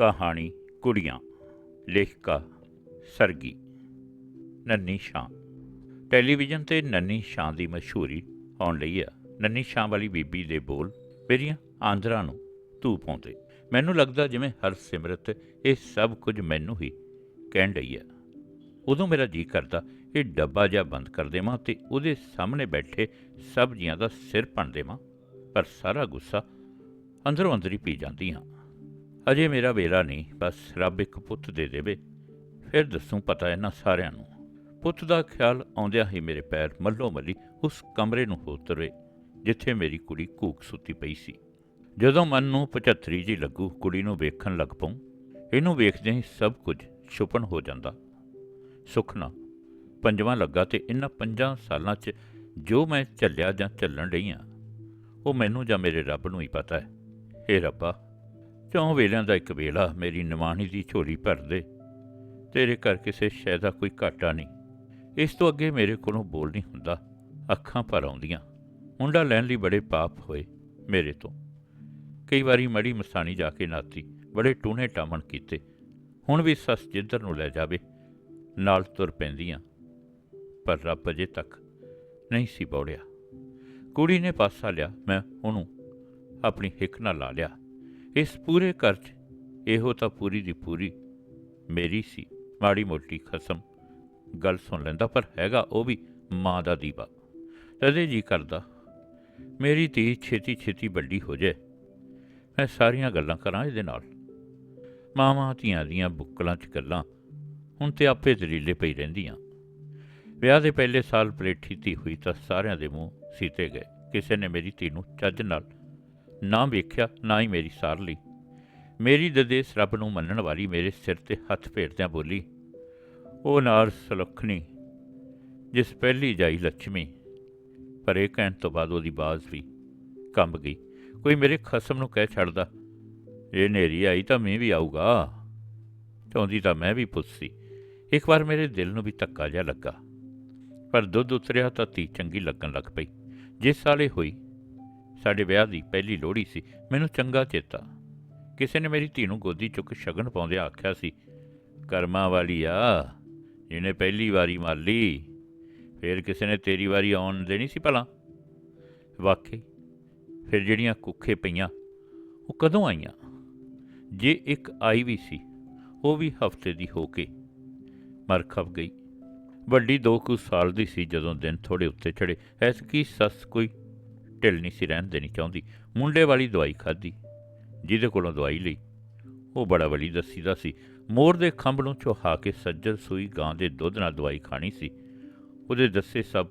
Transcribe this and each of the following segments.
ਕਹਾਣੀ ਕੁੜੀਆਂ, ਲੇਖਕਾ ਸਰਗੀ, ਨੰਨੀ ਸ਼ਾਂ। ਟੈਲੀਵਿਜ਼ਨ ਤੇ ਨੰਨੀ ਸ਼ਾਂ ਦੀ ਮਸ਼ਹੂਰੀ ਆਉਣ ਲਈ ਆ। ਨੰਨੀ ਸ਼ਾਂ ਵਾਲੀ ਬੀਬੀ ਦੇ ਬੋਲ ਮੇਰੀਆਂ ਆਂਦਰਾਂ ਨੂੰ ਧੂ ਪਾਉਂਦੇ। ਮੈਨੂੰ ਲੱਗਦਾ ਜਿਵੇਂ ਹਰ ਸਿਮਰਤ ਇਹ ਸਭ ਕੁਝ ਮੈਨੂੰ ਹੀ ਕਹਿਣ ਰਹੀ ਆ। ਉਦੋਂ ਮੇਰਾ ਜੀ ਕਰਦਾ, ਇਹ ਡੱਬਾ ਜਿਹਾ ਬੰਦ ਕਰ ਦੇਵਾਂ ਤੇ ਉਹਦੇ ਸਾਹਮਣੇ ਬੈਠੇ ਸਬਜ਼ੀਆਂ ਦਾ ਸਿਰ ਭੰਨ ਦੇਵਾਂ, ਪਰ ਸਾਰਾ ਗੁੱਸਾ ਅੰਦਰੋਂ ਅੰਦਰ ਹੀ ਪੀ ਜਾਂਦੀ ਹਾਂ। ਅਜੇ ਮੇਰਾ ਵੇਲਾ ਨਹੀਂ, ਬਸ ਰੱਬ ਇੱਕ ਪੁੱਤ ਦੇ ਦੇਵੇ। ਫਿਰ ਦੱਸੂ ਪਤਾ ਇਹਨਾਂ ਸਾਰਿਆਂ ਨੂੰ। ਪੁੱਤ ਦਾ ਖਿਆਲ ਆਉਂਦਿਆਂ ਹੀ ਮੇਰੇ ਪੈਰ ਮੱਲੋ ਮੱਲੀ ਉਸ ਕਮਰੇ ਨੂੰ ਹੋ ਜਿੱਥੇ ਮੇਰੀ ਕੁੜੀ ਕੂਕ ਸੁੱਤੀ ਪਈ ਸੀ। ਜਦੋਂ ਮਨ ਨੂੰ 75 ਜੀ ਲੱਗੂ ਕੁੜੀ ਨੂੰ ਵੇਖਣ ਲੱਗ ਪਉ ਇਹਨੂੰ ਵੇਖਦਿਆਂ ਹੀ ਸਭ ਕੁਝ ਛੁਪਣ ਹੋ ਜਾਂਦਾ। ਸੁਖਨਾ ਪੰਜਵਾਂ ਲੱਗਾ ਤੇ ਇਹਨਾਂ ਪੰਜਾਂ ਸਾਲਾਂ 'ਚ ਜੋ ਮੈਂ ਚੱਲਿਆ ਜਾਂ ਚੱਲਣ ਰਹੀ ਹਾਂ ਉਹ ਮੈਨੂੰ ਜਾਂ ਮੇਰੇ ਰੱਬ ਨੂੰ ਹੀ ਪਤਾ ਹੈ। ਏ ਰੱਬਾ ਚੌਂ ਵੇਲਿਆਂ ਦਾ ਇੱਕ ਵੇਲਾ ਮੇਰੀ ਨਿਮਾਣੀ ਦੀ ਝੋਲੀ ਭਰ ਦੇ ਤੇਰੇ ਘਰ ਕਿਸੇ ਸ਼ੈ ਦਾ ਕੋਈ ਘਾਟਾ ਨਹੀਂ। ਇਸ ਤੋਂ ਅੱਗੇ ਮੇਰੇ ਕੋਲੋਂ ਬੋਲ ਨਹੀਂ ਹੁੰਦਾ। ਅੱਖਾਂ ਭਰ ਆਉਂਦੀਆਂ। ਮੁੰਡਾ ਲੈਣ ਲਈ ਬੜੇ ਪਾਪ ਹੋਏ ਮੇਰੇ ਤੋਂ। ਕਈ ਵਾਰੀ ਮੜੀ ਮਸਾਣੀ ਜਾ ਕੇ ਨਾਤੀ ਬੜੇ ਟੂਨੇ ਟਾਮਣ ਕੀਤੇ। ਹੁਣ ਵੀ ਸੱਸ ਜਿੱਧਰ ਨੂੰ ਲੈ ਜਾਵੇ, ਨਾਲ ਤੁਰ ਪੈਂਦੀਆਂ। ਪਰ ਰੱਬ ਅਜੇ ਤੱਕ ਨਹੀਂ ਸੀ ਬੋੜਿਆ। ਕੁੜੀ ਨੇ ਪਾਸਾ ਲਿਆ, ਮੈਂ ਉਹਨੂੰ ਆਪਣੀ ਹਿੱਕ ਨਾਲ ਲਾ ਲਿਆ। ਇਸ ਪੂਰੇ ਘਰ 'ਚ ਇਹੋ ਤਾਂ ਪੂਰੀ ਦੀ ਪੂਰੀ ਮੇਰੀ ਸੀ, ਮਾੜੀ ਮੋਟੀ ਖਸਮ। ਗੱਲ ਸੁਣ ਲੈਂਦਾ, ਪਰ ਹੈਗਾ ਉਹ ਵੀ ਮਾਂ ਦਾ ਦੀਵਾ। ਤਦੇ ਜੀ ਕਰਦਾ, ਮੇਰੀ ਧੀ ਛੇਤੀ ਛੇਤੀ ਵੱਡੀ ਹੋ ਜਾਏ। ਮੈਂ ਸਾਰੀਆਂ ਗੱਲਾਂ ਕਰਾਂ ਇਹਦੇ ਨਾਲ। ਮਾਵਾਂ ਧੀਆਂ ਦੀਆਂ ਬੁੱਕਲਾਂ 'ਚ ਗੱਲਾਂ ਹੁਣ ਤੇ ਆਪੇ ਦਰੀਲੇ ਪਈ ਰਹਿੰਦੀਆਂ। ਵਿਆਹ ਦੇ ਪਹਿਲੇ ਸਾਲ ਪਲੇਠੀ ਧੀ ਹੋਈ ਤਾਂ ਸਾਰਿਆਂ ਦੇ ਮੂੰਹ ਸੀਤੇ ਗਏ। ਕਿਸੇ ਨੇ ਮੇਰੀ ਧੀ ਨੂੰ ਚੱਜ ਨਾਲ ਨਾ ਵੇਖਿਆ, ਨਾ ਹੀ ਮੇਰੀ ਸਾਰ ਲਈ। ਮੇਰੀ ਦਦੇਸ ਰੱਬ ਨੂੰ ਮੰਨਣ ਵਾਲੀ ਮੇਰੇ ਸਿਰ ਤੇ ਹੱਥ ਫੇਰਦਿਆਂ ਬੋਲੀ, ਉਹ ਨਾਰ ਸੁਲੱਖਣੀ, ਜਿਸ ਪਹਿਲੀ ਜਾਈ ਲక్ష్ਮੀ ਪਰ ਇਹ ਕਹਿਣ ਤੋਂ ਬਾਅਦ ਉਹਦੀ ਬਾਜ਼ ਵੀ ਕੰਬ ਗਈ। ਕੋਈ ਮੇਰੇ ਖਸਮ ਨੂੰ ਕਹਿ ਛੱਡਦਾ, ਇਹ ਨੇਰੀ ਆਈ ਤਾਂ ਮੈਂ ਵੀ ਆਊਗਾ। ਚਾਹੁੰਦੀ ਤਾਂ ਮੈਂ ਵੀ ਪੁੱਛ ਸੀ। ਇੱਕ ਵਾਰ ਮੇਰੇ ਦਿਲ ਨੂੰ ਵੀ ਧੱਕਾ ਜਿਹਾ ਲੱਗਾ, ਪਰ ਦੁੱਧ ਉਤਰਿਆ ਤਾਂ ਧੀ ਚੰਗੀ ਲੱਗਣ ਲੱਗ ਪਈ। ਜਿਸ ਸਾਲੇ ਹੋਈ ਸਾਡੇ ਵਿਆਹ ਦੀ ਪਹਿਲੀ ਲੋਹੜੀ ਸੀ। ਮੈਨੂੰ ਚੰਗਾ ਚੇਤਾ। ਕਿਸੇ ਨੇ ਮੇਰੀ ਧੀ ਨੂੰ ਗੋਦੀ ਚੁੱਕ ਸ਼ਗਨ ਪਾਉਂਦਿਆਂ ਆਖਿਆ ਸੀ, ਕਰਮਾਂ ਵਾਲੀ ਆ, ਜਿਹਨੇ ਪਹਿਲੀ ਵਾਰੀ ਮਾਲੀ ਫਿਰ ਕਿਸੇ ਨੇ ਤੇਰੀ ਵਾਰੀ ਆਉਣ ਦੇਣੀ ਸੀ ਭਲਾ? ਵਾਕਈ, ਫਿਰ ਜਿਹੜੀਆਂ ਕੁੱਖੇ ਪਈਆਂ, ਉਹ ਕਦੋਂ ਆਈਆਂ? ਜੇ ਇੱਕ ਆਈ ਵੀ ਸੀ, ਉਹ ਵੀ ਹਫ਼ਤੇ ਦੀ ਹੋ ਕੇ ਮਰ ਖਪ ਗਈ। ਵੱਡੀ ਦੋ ਕੁ ਸਾਲ ਦੀ ਸੀ ਜਦੋਂ ਦਿਨ ਥੋੜੇ ਉੱਤੇ ਚੜੇ ਐਸ ਕੀ ਸੱਸ ਕੋਈ ਢਿੱਲ ਨਹੀਂ ਸੀ ਰਹਿਣ ਦੇਣੀ ਚਾਹੁੰਦੀ। ਮੁੰਡੇ ਵਾਲੀ ਦਵਾਈ ਖਾਧੀ, ਜਿਹਦੇ ਕੋਲੋਂ ਦਵਾਈ ਲਈ। ਉਹ ਬੜਾ ਵਲੀ ਦੱਸੀਦਾ ਸੀ, ਮੋਰ ਦੇ ਖੰਭ ਨੂੰ ਚੋਹਾ ਕੇ ਸੱਜਰ ਸੂਈ ਗਾਂ ਦੇ ਦੁੱਧ ਨਾਲ ਦਵਾਈ ਖਾਣੀ ਸੀ। ਉਹਦੇ ਦੱਸੇ ਸਭ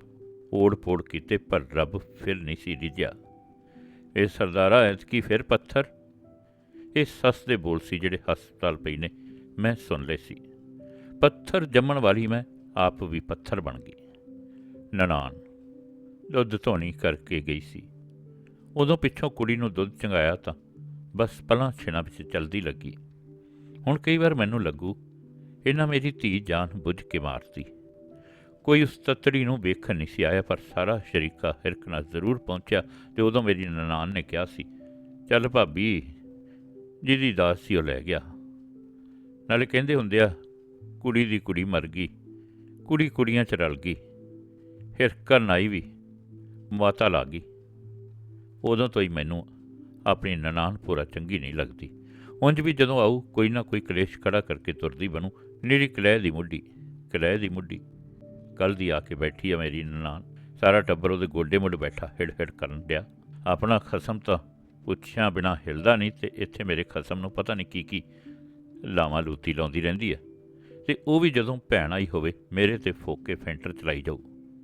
ਓੜ ਪੋੜ ਕੀਤੇ, ਪਰ ਰੱਬ ਫਿਰ ਨਹੀਂ ਸੀ ਰਿਝਿਆ। ਇਹ ਸਰਦਾਰਾ ਐਤਕੀ ਫਿਰ ਪੱਥਰ? ਇਹ ਸੱਸ ਦੇ ਬੋਲ ਸੀ ਜਿਹੜੇ ਹਸਪਤਾਲ ਪਈ ਨੇ, ਮੈਂ ਸੁਣ ਲਏ ਸੀ। ਪੱਥਰ ਜੰਮਣ ਵਾਲੀ ਮੈਂ ਆਪ ਵੀ ਪੱਥਰ ਬਣ ਗਈ। ਨਨਾਣ ਦੁੱਧ ਧੋਣੀ ਕਰਕੇ ਗਈ ਸੀ। ਉਦੋਂ ਪਿੱਛੋਂ ਕੁੜੀ ਨੂੰ ਦੁੱਧ ਚੰਗਾਇਆ ਤਾਂ ਬਸ ਪਲਾਂ ਛਿਣਾ ਵਿੱਚ ਚਲਦੀ ਲੱਗੀ। ਹੁਣ ਕਈ ਵਾਰ ਮੈਨੂੰ ਲੱਗੂ, ਇਹਨਾਂ ਮੇਰੀ ਧੀ ਜਾਨ ਬੁੱਝ ਕੇ ਮਾਰਤੀ। ਕੋਈ ਉਸ ਤਤੜੀ ਨੂੰ ਵੇਖਣ ਨਹੀਂ ਸੀ ਆਇਆ, ਪਰ ਸਾਰਾ ਸ਼ਰੀਕਾ ਹਿਰਕ ਨਾਲ ਜ਼ਰੂਰ ਪਹੁੰਚਿਆ ਤੇ ਉਦੋਂ ਮੇਰੀ ਨਨਾਣ ਨੇ ਕਿਹਾ ਸੀ, ਚੱਲ ਭਾਬੀ, ਜਿਹਦੀ ਦਾਸ ਸੀ ਉਹ ਲੈ ਗਿਆ। ਨਾਲੇ ਕਹਿੰਦੇ ਹੁੰਦੇ ਆ, ਕੁੜੀ ਦੀ ਕੁੜੀ ਮਰ ਗਈ, ਕੁੜੀ ਕੁੜੀਆਂ ਚ ਰਲ ਗਈ ਫਿਰ ਕਰਨ ਆਈ ਵੀ ਮਾਤਾ ਲੱਗ ਗਈ। ਉਦੋਂ ਤੋਂ ਹੀ ਮੈਨੂੰ ਆਪਣੀ ਨਨਾਣ ਪੂਰਾ ਚੰਗੀ ਨਹੀਂ ਲੱਗਦੀ। ਉਂਝ ਵੀ ਜਦੋਂ ਆਉ ਕੋਈ ਨਾ ਕੋਈ ਕਲੇਸ਼ ਖੜਾ ਕਰਕੇ ਤੁਰਦੀ ਬਣੂ। ਨਿਰੀ ਕਲਹਿ ਦੀ ਮੁੱਢੀ, ਕਲਹਿ ਦੀ ਮੁੱਢੀ। ਕੱਲ ਦੀ ਆ ਕੇ ਬੈਠੀ ਆ ਮੇਰੀ ਨਨਾਨ ਸਾਰਾ ਟੱਬਰ ਉਹਦੇ ਗੋਡੇ ਮੁੱਢ ਬੈਠਾ ਹਿੜ ਹਿੜ ਕਰਨ ਡਿਆ। ਆਪਣਾ ਖਸਮ ਤਾਂ ਪੁੱਛਿਆ ਬਿਨਾ ਹਿਲਦਾ ਨਹੀਂ ਤੇ ਇੱਥੇ ਮੇਰੇ ਖਸਮ ਨੂੰ ਪਤਾ ਨਹੀਂ ਕੀ ਕੀ ਲਾਵਾਂ ਲੂਤੀ ਲਾਉਂਦੀ ਰਹਿੰਦੀ ਆ। ਤੇ ਉਹ ਵੀ ਜਦੋਂ ਭੈਣ ਆਈ ਹੋਵੇ, ਮੇਰੇ ਤੇ ਫੋਕੇ ਫੈਂਟਰ ਚਲਾਈ ਜਾਊ।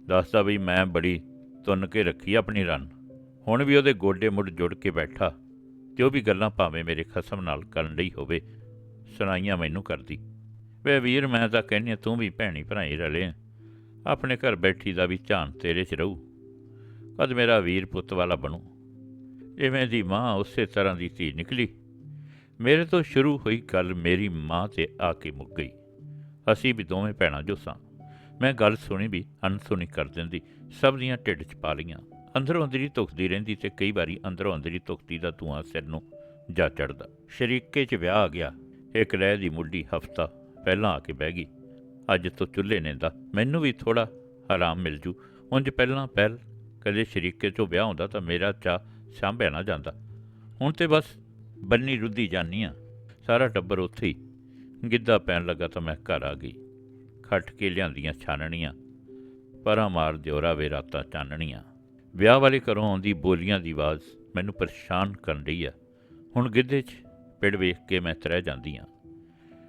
ਦੱਸਦਾ ਵੀ ਮੈਂ ਬੜੀ ਤੁੰਨ ਕੇ ਰੱਖੀ ਆਪਣੀ ਰਨ। ਹੁਣ ਵੀ ਉਹਦੇ ਗੋਡੇ ਮੁੱਢ ਜੁੜ ਕੇ ਬੈਠਾ ਤੇ ਉਹ ਵੀ ਗੱਲਾਂ ਭਾਵੇਂ ਮੇਰੇ ਖਸਮ ਨਾਲ ਕਰਨ ਲਈ ਹੋਵੇ, ਸੁਣਾਈਆਂ ਮੈਨੂੰ ਕਰਦੀ। ਵੇ ਵੀਰ, ਮੈਂ ਤਾਂ ਕਹਿੰਨੀ ਆ ਤੂੰ ਵੀ ਭੈਣੀ ਭਰਾਈ ਰਲੇ ਆਂ। ਆਪਣੇ ਘਰ ਬੈਠੀ ਦਾ ਵੀ ਧਿਆਨ ਤੇਰੇ 'ਚ ਰਹੂ। ਕਦ ਮੇਰਾ ਵੀਰ ਪੁੱਤ ਵਾਲਾ ਬਣੂ। ਜਿਵੇਂ ਦੀ ਮਾਂ ਉਸੇ ਤਰ੍ਹਾਂ ਦੀ ਧੀ ਨਿਕਲੀ। ਮੇਰੇ ਤੋਂ ਸ਼ੁਰੂ ਹੋਈ ਗੱਲ ਮੇਰੀ ਮਾਂ ਤੇ ਆ ਕੇ ਮੁੱਕ ਗਈ। ਅਸੀਂ ਵੀ ਦੋਵੇਂ ਭੈਣਾਂ ਜੋ ਸਾਂ ਮੈਂ ਗੱਲ ਸੁਣੀ ਵੀ ਅਣਸੁਣੀ ਕਰ ਦਿੰਦੀ, ਸਭ ਦੀਆਂ ਢਿੱਡ 'ਚ ਪਾ ਲਈਆਂ। ਅੰਦਰੋਂ ਅੰਦਰੀ ਧੁਖਦੀ ਰਹਿੰਦੀ ਤੇ ਕਈ ਵਾਰੀ ਅੰਦਰੋਂ ਅੰਦਰੀ ਧੁਖਦੀ ਦਾ ਧੂਆਂ ਸਿਰ ਨੂੰ ਜਾ ਚੜਦਾ ਸ਼ਰੀਕੇ 'ਚ ਵਿਆਹ ਆ ਗਿਆ। ਇੱਕ ਰਹਿ ਦੀ ਮੁੱਢੀ ਹਫਤਾ ਪਹਿਲਾਂ ਆ ਕੇ ਬਹਿ ਗਈ। ਅੱਜ ਤੋਂ ਚੁੱਲ੍ਹੇ ਨੇ ਦਾ ਮੈਨੂੰ ਵੀ ਥੋੜਾ ਆਰਾਮ ਮਿਲ ਜੂ। ਉਂਝ ਪਹਿਲਾਂ ਪਹਿਲ ਕਦੇ ਸ਼ਰੀਕੇ 'ਚੋਂ ਵਿਆਹ ਹੁੰਦਾ ਤਾਂ ਮੇਰਾ ਚਾ ਸਾਂਭਿਆ ਨਾ ਜਾਂਦਾ। ਹੁਣ ਤੇ ਬਸ ਬੰਨੀ ਰੁੱਧੀ ਜਾਨੀ ਆ। ਸਾਰਾ ਟੱਬਰ ਉੱਥੇ ਹੀ ਗਿੱਧਾ ਪੈਣ ਲੱਗਾ ਤਾਂ ਮੈਂ ਘਰ ਆ ਗਈ। ਖੱਟ ਕੇ ਲਿਆਂਦੀਆਂ ਛਾਨਣੀਆਂ, ਪਰਾਂ ਮਾਰ ਦਿਓਰਾ ਵੇ ਰਾਤਾਂ ਚਾਨਣੀਆਂ। ਵਿਆਹ ਵਾਲੇ ਘਰੋਂ ਆਉਂਦੀ ਬੋਲੀਆਂ ਦੀ ਆਵਾਜ਼ ਮੈਨੂੰ ਪਰੇਸ਼ਾਨ ਕਰਨ ਰਹੀ ਆ। ਹੁਣ ਗਿੱਧੇ 'ਚ ਪਿੜ ਵੇਖ ਕੇ ਮੈਂ ਤਰਹਿ ਜਾਂਦੀ ਆ।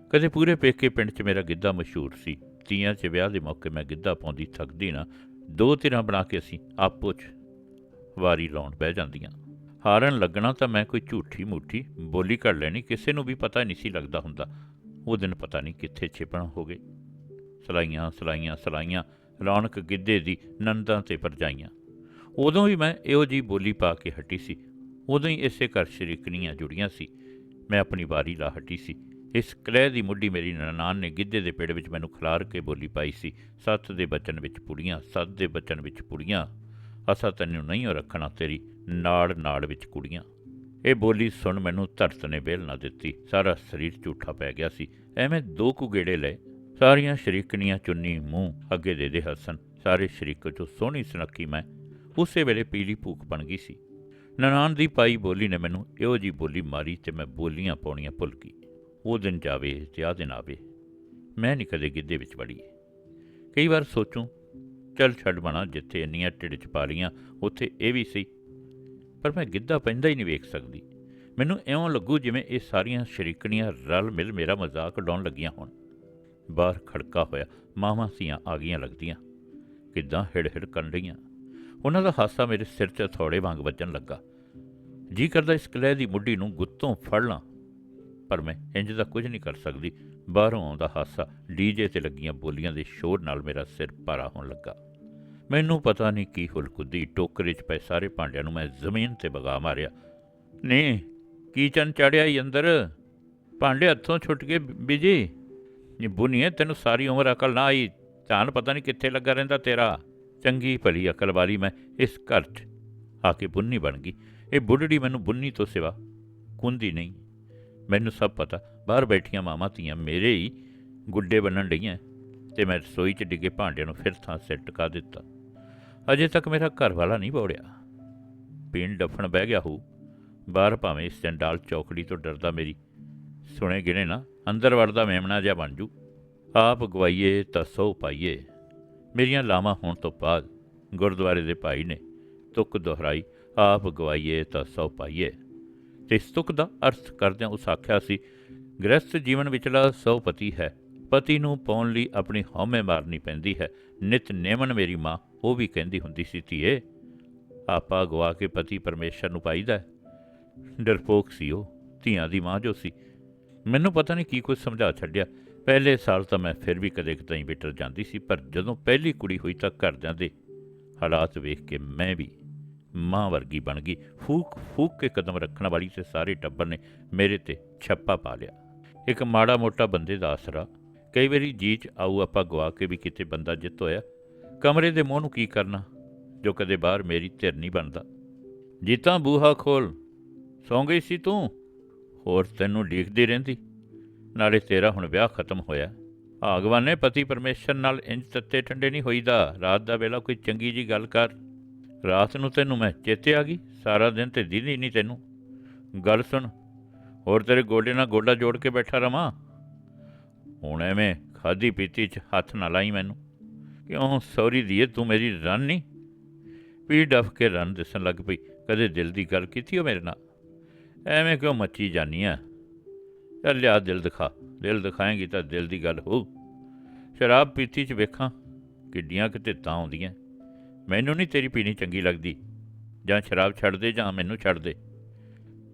ਕਦੇ ਪੂਰੇ ਪੇਕੇ ਪਿੰਡ 'ਚ ਮੇਰਾ ਗਿੱਧਾ ਮਸ਼ਹੂਰ ਸੀ। ਤੀਆਂ 'ਚ ਵਿਆਹ ਦੇ ਮੌਕੇ ਮੈਂ ਗਿੱਧਾ ਪਾਉਂਦੀ ਥੱਕਦੀ ਨਾ, ਦੋ ਧਿਰਾਂ ਬਣਾ ਕੇ ਅਸੀਂ ਆਪੋ 'ਚ ਵਾਰੀ ਲਾਉਣ ਬਹਿ ਜਾਂਦੀਆਂ। ਹਾਰਨ ਲੱਗਣਾ ਤਾਂ ਮੈਂ ਕੋਈ ਝੂਠੀ ਮੂਠੀ ਬੋਲੀ ਕਰ ਲੈਣੀ, ਕਿਸੇ ਨੂੰ ਵੀ ਪਤਾ ਨਹੀਂ ਸੀ ਲੱਗਦਾ ਹੁੰਦਾ। ਉਹ ਦਿਨ ਪਤਾ ਨਹੀਂ ਕਿੱਥੇ ਛਿਪਣਾ ਹੋ ਗਏ। ਸਲਾਈਆਂ ਸਲਾਈਆਂ ਸਲਾਈਆਂ, ਰੌਣਕ ਗਿੱਧੇ ਦੀ ਨੰਦਾਂ ਤੇ ਪਰਜਾਈਆਂ। ਉਦੋਂ ਹੀ ਮੈਂ ਇਹੋ ਜੀ ਬੋਲੀ ਪਾ ਕੇ ਹਟੀ ਸੀ। ਉਦੋਂ ਹੀ ਇਸੇ ਘਰ ਸ਼ਰੀਕਣੀਆਂ ਜੁੜੀਆਂ ਸੀ। ਮੈਂ ਆਪਣੀ ਵਾਰੀ ਲਾ ਹਟੀ ਸੀ। ਇਸ ਕਲਹਿ ਦੀ ਮੁੱਢੀ ਮੇਰੀ ਨਨਾਨ ਨੇ ਗਿੱਧੇ ਦੇ ਪੇੜ ਵਿੱਚ ਮੈਨੂੰ ਖਿਲਾਰ ਕੇ ਬੋਲੀ ਪਾਈ ਸੀ, ਸੱਤ ਦੇ ਬਚਨ ਵਿੱਚ ਪੁੜੀਆਂ, ਸੱਤ ਦੇ ਬਚਨ ਵਿੱਚ ਪੁੜੀਆਂ, ਅਸਾਂ ਤੈਨੂੰ ਨਹੀਂ ਓ ਰੱਖਣਾ ਤੇਰੀ ਨਾੜ ਨਾੜ ਵਿੱਚ ਕੁੜੀਆਂ। ਇਹ ਬੋਲੀ ਸੁਣ ਮੈਨੂੰ ਧਰਤ ਨੇ ਬੇਲ ਨਾ ਦਿੱਤੀ। ਸਾਰਾ ਸਰੀਰ ਝੂਠਾ ਪੈ ਗਿਆ ਸੀ। ਐਵੇਂ ਦੋ ਕੁ ਗੇੜੇ ਲਏ। ਸਾਰੀਆਂ ਸ਼ਰੀਕਣੀਆਂ ਚੁੰਨੀ ਮੂੰਹ ਅੱਗੇ ਦੇ ਦੇ ਹੱਸਣ। ਸਾਰੇ ਸ਼ਰੀਕ ਚੋਂ ਸੋਹਣੀ ਸੁਨੱਖੀ ਮੈਂ। ਉਸੇ ਵੇਲੇ ਪੀਲੀ ਭੂਖ ਬਣ ਗਈ ਸੀ। ਨਨਾਣ ਦੀ ਪਾਈ ਬੋਲੀ ਨੇ ਮੈਨੂੰ ਇਹੋ ਜੀ ਬੋਲੀ ਮਾਰੀ ਤੇ ਮੈਂ ਬੋਲੀਆਂ ਪਾਉਣੀਆਂ ਭੁੱਲ ਗਈ। ਉਹ ਦਿਨ ਜਾਵੇ ਤੇ ਆਹ ਦਿਨ ਆਵੇ। ਮੈਂ ਨਹੀਂ ਕਦੇ ਗਿੱਧੇ ਵਿੱਚ ਵੜੀ। ਕਈ ਵਾਰ ਸੋਚੂੰ, ਚੱਲ ਛੱਡ ਬਣਾ ਜਿੱਥੇ ਇੰਨੀਆਂ ਢਿੱਡ ਚ ਪਾ ਲੀਆਂ ਉੱਥੇ ਇਹ ਵੀ ਸੀ ਪਰ ਮੈਂ ਗਿੱਧਾ ਪੈਂਦਾ ਹੀ ਨਹੀਂ ਵੇਖ ਸਕਦੀ। ਮੈਨੂੰ ਇਉਂ ਲੱਗੂ ਜਿਵੇਂ ਇਹ ਸਾਰੀਆਂ ਸ਼ਰੀਕਣੀਆਂ ਰਲ ਮਿਲ ਮੇਰਾ ਮਜ਼ਾਕ ਉਡਾਉਣ ਲੱਗੀਆਂ ਹੋਣ। ਬਾਹਰ ਖੜਕਾ ਹੋਇਆ। ਮਾਵਾਂ ਸੀਆਂ ਆ ਗਈਆਂ ਲੱਗਦੀਆਂ। ਕਿੱਦਾਂ ਹਿੜ ਹਿੜ ਕਰਨ ਰਹੀਆਂ ਉਹਨਾਂ ਦਾ ਹਾਸਾ ਮੇਰੇ ਸਿਰ 'ਚ ਥੋੜੇ ਵਾਂਗ ਵੱਜਣ ਲੱਗਾ। ਜੀ ਕਰਦਾ ਇਸ ਕਲਹਿ ਦੀ ਮੁੱਢੀ ਨੂੰ ਗੁੱਤੋਂ ਫੜ ਲਾਂ। ਪਰ ਮੈਂ ਇੰਜ ਦਾ ਕੁਝ ਨਹੀਂ ਕਰ ਸਕਦੀ। ਬਾਹਰੋਂ ਆਉਂਦਾ ਹਾਸਾ ਡੀਜੇ ਤੇ ਲੱਗੀਆਂ ਬੋਲੀਆਂ ਦੇ ਸ਼ੋਰ ਨਾਲ ਮੇਰਾ ਸਿਰ ਭਾਰਾ ਹੋਣ ਲੱਗਾ। ਮੈਨੂੰ ਪਤਾ ਨਹੀਂ ਕੀ ਹੁਲਕੁੱਦੀ ਟੋਕਰੇ 'ਚ ਪਏ ਸਾਰੇ ਭਾਂਡਿਆਂ ਨੂੰ ਮੈਂ ਜ਼ਮੀਨ ਤੇ ਵਗਾ ਮਾਰਿਆ। ਨੇ ਕੀਚਨ ਚੜਿਆ ਈ ਅੰਦਰ? ਭਾਂਡੇ ਹੱਥੋਂ ਛੁੱਟ ਕੇ ਬੀਜੀ। ਇਹ ਬੁਨੀਏ, ਤੈਨੂੰ ਸਾਰੀ ਉਮਰ ਅਕਲ ਨਾ ਆਈ। ਧਿਆਨ ਪਤਾ ਨਹੀਂ ਕਿੱਥੇ ਲੱਗਾ ਰਹਿੰਦਾ ਤੇਰਾ। ਚੰਗੀ ਭਲੀ ਅਕਲ ਵਾਲੀ ਮੈਂ ਇਸ ਘਰ 'ਚ ਆ ਕੇ ਬੁੰਨੀ ਬਣ ਗਈ। ਇਹ ਬੁੱਢੜੀ ਮੈਨੂੰ ਬੁੰਨੀ ਤੋਂ ਸਿਵਾ ਕੁੰਦੀ ਨਹੀਂ। ਮੈਨੂੰ ਸਭ ਪਤਾ। ਬਾਹਰ ਬੈਠੀਆਂ ਮਾਮਾ ਧੀਆਂ ਮੇਰੇ ਹੀ ਗੁੱਡੇ ਬੰਨਣ ਡਈਆਂ। ਤੇ ਮੈਂ ਰਸੋਈ 'ਚ ਡਿੱਗੇ ਭਾਂਡਿਆਂ ਨੂੰ ਫਿਰ ਥਾਂ ਸਿਰ ਟਿਕਾ ਦਿੱਤਾ। ਅਜੇ ਤੱਕ ਮੇਰਾ ਘਰ ਵਾਲਾ ਨਹੀਂ ਬੋੜਿਆ। ਪੀਣ ਡੱਫਣ ਬਹਿ ਗਿਆ ਹੋ। ਬਾਹਰ ਭਾਵੇਂ ਇਸ ਚੰਡਾਲ ਚੌਕੜੀ ਤੋਂ ਡਰਦਾ ਮੇਰੀ ਸੁਣੇ ਗਿਣੇ ਨਾ। ਅੰਦਰ ਵੜਦਾ ਮੇਮਣਾ ਜਿਹਾ ਬਣ ਜੂ। ਆਪ ਗਵਾਈਏ ਤਾਂ ਸੋ ਪਾਈਏ। ਮੇਰੀਆਂ ਲਾਵਾਂ ਹੋਣ ਤੋਂ ਬਾਅਦ ਗੁਰਦੁਆਰੇ ਦੇ ਭਾਈ ਨੇ ਤੁਕ ਦੁਹਰਾਈ, ਆਪ ਗਵਾਈਏ ਤਾਂ ਸੋ ਪਾਈਏ। ਤੇ ਇਸ ਤੁਕ ਦਾ ਅਰਥ ਕਰਦਿਆਂ ਉਸ ਆਖਿਆ ਸੀ, ਗ੍ਰਸਥ ਜੀਵਨ ਵਿਚਲਾ ਸੌ ਪਤੀ ਹੈ। ਪਤੀ ਨੂੰ ਪਾਉਣ ਲਈ ਆਪਣੀ ਹਉਮੈ ਮਾਰਨੀ ਪੈਂਦੀ ਹੈ। ਨਿਤ ਨੇਮਨ ਮੇਰੀ ਮਾਂ, ਉਹ ਵੀ ਕਹਿੰਦੀ ਹੁੰਦੀ ਸੀ, ਧੀਏ, ਆਪਾ ਗਵਾ ਕੇ ਪਤੀ ਪਰਮੇਸ਼ਰ ਨੂੰ ਪਾਈਦਾ ਡਰਪੋਕ ਸੀ ਉਹ, ਧੀਆਂ ਦੀ ਮਾਂ ਜੋ ਸੀ। ਮੈਨੂੰ ਪਤਾ ਨਹੀਂ ਕੀ ਕੁਝ ਸਮਝਾ ਛੱਡਿਆ। ਪਹਿਲੇ ਸਾਲ ਤਾਂ ਮੈਂ ਫਿਰ ਵੀ ਕਦੇ ਕਦਾਈ ਵਿਟਰ ਜਾਂਦੀ ਸੀ, ਪਰ ਜਦੋਂ ਪਹਿਲੀ ਕੁੜੀ ਹੋਈ ਤਾਂ ਘਰ ਜਾਂਦੇ ਹਾਲਾਤ ਵੇਖ ਕੇ ਮੈਂ ਵੀ ਮਾਂ ਵਰਗੀ ਬਣ ਗਈ। ਫੂਕ ਫੂਕ ਕੇ ਕਦਮ ਰੱਖਣ ਵਾਲੀ ਤੇ ਸਾਰੇ ਟੱਬਰ ਨੇ ਮੇਰੇ ਤੇ ਛੱਪਾ ਪਾ ਲਿਆ। ਇੱਕ ਮਾੜਾ ਮੋਟਾ ਬੰਦੇ ਦਾ ਆਸਰਾ। ਕਈ ਵਾਰੀ ਜੀ ਚ ਆਊ ਆਪਾਂ ਗਵਾ ਕੇ ਵੀ ਕਿਤੇ ਬੰਦਾ ਜਿੱਤ ਹੋਇਆ। ਕਮਰੇ ਦੇ ਮੂੰਹ ਨੂੰ ਕੀ ਕਰਨਾ? ਜੋ ਕਦੇ ਬਾਹਰ ਮੇਰੀ ਧਿਰ ਨਹੀਂ ਬਣਦਾ। ਜੀਤਾਂ ਬੂਹਾ ਖੋਲ। ਸੌਂ ਗਈ ਸੀ ਤੂੰ? ਹੋਰ ਤੈਨੂੰ ਡੀਕਦੀ ਰਹਿੰਦੀ। ਨਾਲੇ ਤੇਰਾ ਹੁਣ ਵਿਆਹ ਖਤਮ ਹੋਇਆ। ਭਾਗਵਾਨ ਨੇ ਪਤੀ ਪਰਮੇਸ਼ਰ ਨਾਲ ਇੰਜ ਤੱਤੇ ਠੰਡੇ ਨਹੀਂ ਹੋਈਦਾ। ਰਾਤ ਦਾ ਵੇਲਾ ਕੋਈ ਚੰਗੀ ਜੀ ਗੱਲ ਕਰ। ਰਾਤ ਨੂੰ ਤੈਨੂੰ ਮੈਂ ਚੇਤੇ ਆ ਗਈ। ਸਾਰਾ ਦਿਨ ਤੇ ਦੀਦੀ ਨਹੀਂ ਤੈਨੂੰ। ਗੱਲ ਸੁਣ, ਹੋਰ ਤੇਰੇ ਗੋਡੇ ਨਾਲ ਗੋਡਾ ਜੋੜ ਕੇ ਬੈਠਾ ਰਵਾਂ। ਹੁਣ ਐਵੇਂ ਖਾਦੀ ਪੀਤੀ ਚ ਹੱਥ ਨਾ ਲਾਈ ਮੈਨੂੰ। ਕਿਉਂ ਸੌਰੀ ਦੀਏ, ਤੂੰ ਮੇਰੀ ਰਣ ਨਹੀਂ ਪੀ ਡਫ ਕੇ ਰਣ ਦਿਸਣ ਲੱਗ ਪਈ। ਕਦੇ ਦਿਲ ਦੀ ਗੱਲ ਕੀਤੀ ਹੋ ਮੇਰੇ ਨਾਲ? ਐਵੇਂ ਕਿਉਂ ਮੱਚੀ ਜਾਨੀ ਆ? ਚੱਲ ਲਿਆ ਦਿਲ ਦਿਖਾ, ਦਿਲ ਦਿਖਾਏਂਗੀ ਤਾਂ ਦਿਲ ਦੀ ਗੱਲ ਹੋਊ। ਸ਼ਰਾਬ ਪੀਤੀ ਚ ਵੇਖਾਂ, ਕਿੱਡੀਆਂ ਕਿ ਧਿੱਤਾਂ ਆਉਂਦੀਆਂ। ਮੈਨੂੰ ਨਹੀਂ ਤੇਰੀ ਪੀਣੀ ਚੰਗੀ ਲੱਗਦੀ। ਜਾਂ ਸ਼ਰਾਬ ਛੱਡ ਦੇ ਜਾਂ ਮੈਨੂੰ ਛੱਡ ਦੇ।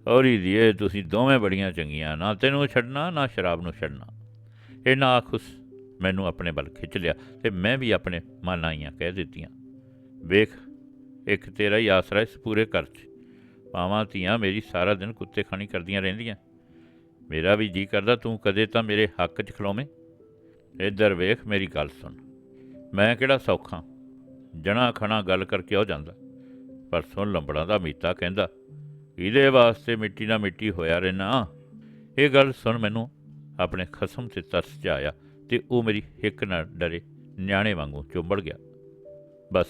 ਔਰੀ ਦੀਏ, ਤੁਸੀਂ ਦੋਵੇਂ ਬੜੀਆਂ ਚੰਗੀਆਂ, ਨਾ ਤੈਨੂੰ ਛੱਡਣਾ, ਨਾ ਸ਼ਰਾਬ ਨੂੰ ਛੱਡਣਾ। ਇਹ ਨਾ ਆਖੁਸ ਮੈਨੂੰ ਆਪਣੇ ਵੱਲ ਖਿੱਚ ਲਿਆ ਤੇ ਮੈਂ ਵੀ ਆਪਣੇ ਮਨ ਆਈਆਂ ਕਹਿ ਦਿੱਤੀਆਂ। ਵੇਖ, ਇੱਕ ਤੇਰਾ ਹੀ ਆਸਰਾ ਇਸ ਪੂਰੇ ਘਰ 'ਚ। ਪਾਵਾਂ ਧੀਆਂ ਮੇਰੀ ਸਾਰਾ ਦਿਨ ਕੁੱਤੇ ਖਾਣੀ ਕਰਦੀਆਂ ਰਹਿੰਦੀਆਂ। ਮੇਰਾ ਵੀ ਜੀ ਕਰਦਾ, ਤੂੰ ਕਦੇ ਤਾਂ ਮੇਰੇ ਹੱਕ 'ਚ ਖਲੋਵੇਂ। ਇੱਧਰ ਵੇਖ, ਮੇਰੀ ਗੱਲ ਸੁਣ। ਮੈਂ ਕਿਹੜਾ ਸੌਖਾ? ਜਣਾ ਖਣਾ ਗੱਲ ਕਰਕੇ ਹੋ ਜਾਂਦਾ। ਪਰ ਸੁਣ, ਲੰਬੜਾਂ ਦਾ ਮੀਤਾ ਕਹਿੰਦਾ, ਇਹਦੇ ਵਾਸਤੇ ਮਿੱਟੀ ਨਾਲ ਮਿੱਟੀ ਹੋਇਆ ਰਹਿਣਾ। ਇਹ ਗੱਲ ਸੁਣ ਮੈਨੂੰ, ਆਪਣੇ ਖਸਮ ਤੇ ਤਰਸ 'ਚ ਆਇਆ ਤੇ ਉਹ ਮੇਰੀ ਹਿੱਕ ਨਾਲ ਡਰੇ, ਨਿਆਣੇ ਵਾਂਗੂ ਚੁੰਬੜ ਗਿਆ। ਬਸ,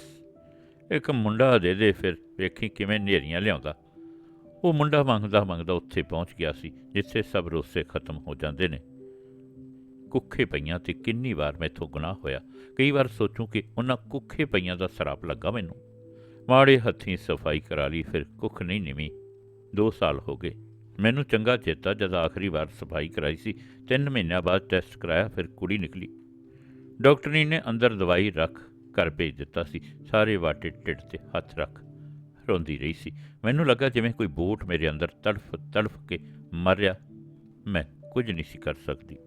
ਇੱਕ ਮੁੰਡਾ ਦੇ ਦੇ ਫਿਰ, ਵੇਖੀ ਕਿਵੇਂ ਨੇਰੀਆਂ ਲਿਆਉਂਦਾ। ਉਹ ਮੁੰਡਾ ਮੰਗਦਾ ਮੰਗਦਾ ਉੱਥੇ ਪਹੁੰਚ ਗਿਆ ਸੀ, ਜਿੱਥੇ ਸਭ ਰੋਸੇ ਖਤਮ ਹੋ ਜਾਂਦੇ ਨੇ। ਕੁੱਖੇ ਪਈਆਂ ਤੇ ਕਿੰਨੀ ਵਾਰ ਮੈਥੋਂ ਗੁਨਾਹ ਹੋਇਆ। ਕਈ ਵਾਰ ਸੋਚੂੰ ਕਿ ਉਹਨਾਂ ਕੁੱਖੇ ਪਈਆਂ ਦਾ ਸਰਾਪ ਲੱਗਾ ਮੈਨੂੰ। ਮਾੜੇ ਹੱਥੀਂ ਸਫ਼ਾਈ ਕਰਾ ਲਈ, ਫਿਰ ਕੁੱਖ ਨਹੀਂ ਨਿਮੀ। 2 ਸਾਲ ਹੋ ਗਏ। ਮੈਨੂੰ ਚੰਗਾ ਚੇਤਾ ਜਦ ਆਖਰੀ ਵਾਰ ਸਫ਼ਾਈ ਕਰਾਈ ਸੀ। 3 ਮਹੀਨਿਆਂ ਬਾਅਦ ਟੈਸਟ ਕਰਾਇਆ, ਫਿਰ ਕੁੜੀ ਨਿਕਲੀ। ਡਾਕਟਰੀ ਨੇ ਅੰਦਰ ਦਵਾਈ ਰੱਖ ਘਰ ਭੇਜ ਦਿੱਤਾ ਸੀ। ਸਾਰੇ ਵਾਟੇ ਢਿੱਡ ਤੇ ਹੱਥ ਰੱਖ। ਰੋਂਦੀ ਰਹੀ ਸੀ। ਮੈਨੂੰ ਲੱਗਾ ਜਿਵੇਂ ਕੋਈ ਬੋਟ ਮੇਰੇ ਅੰਦਰ ਤੜਫ ਤੜਫ ਕੇ ਮਰਿਆ। ਮੈਂ ਕੁਝ ਨਹੀਂ ਸੀ ਕਰ ਸਕਦੀ।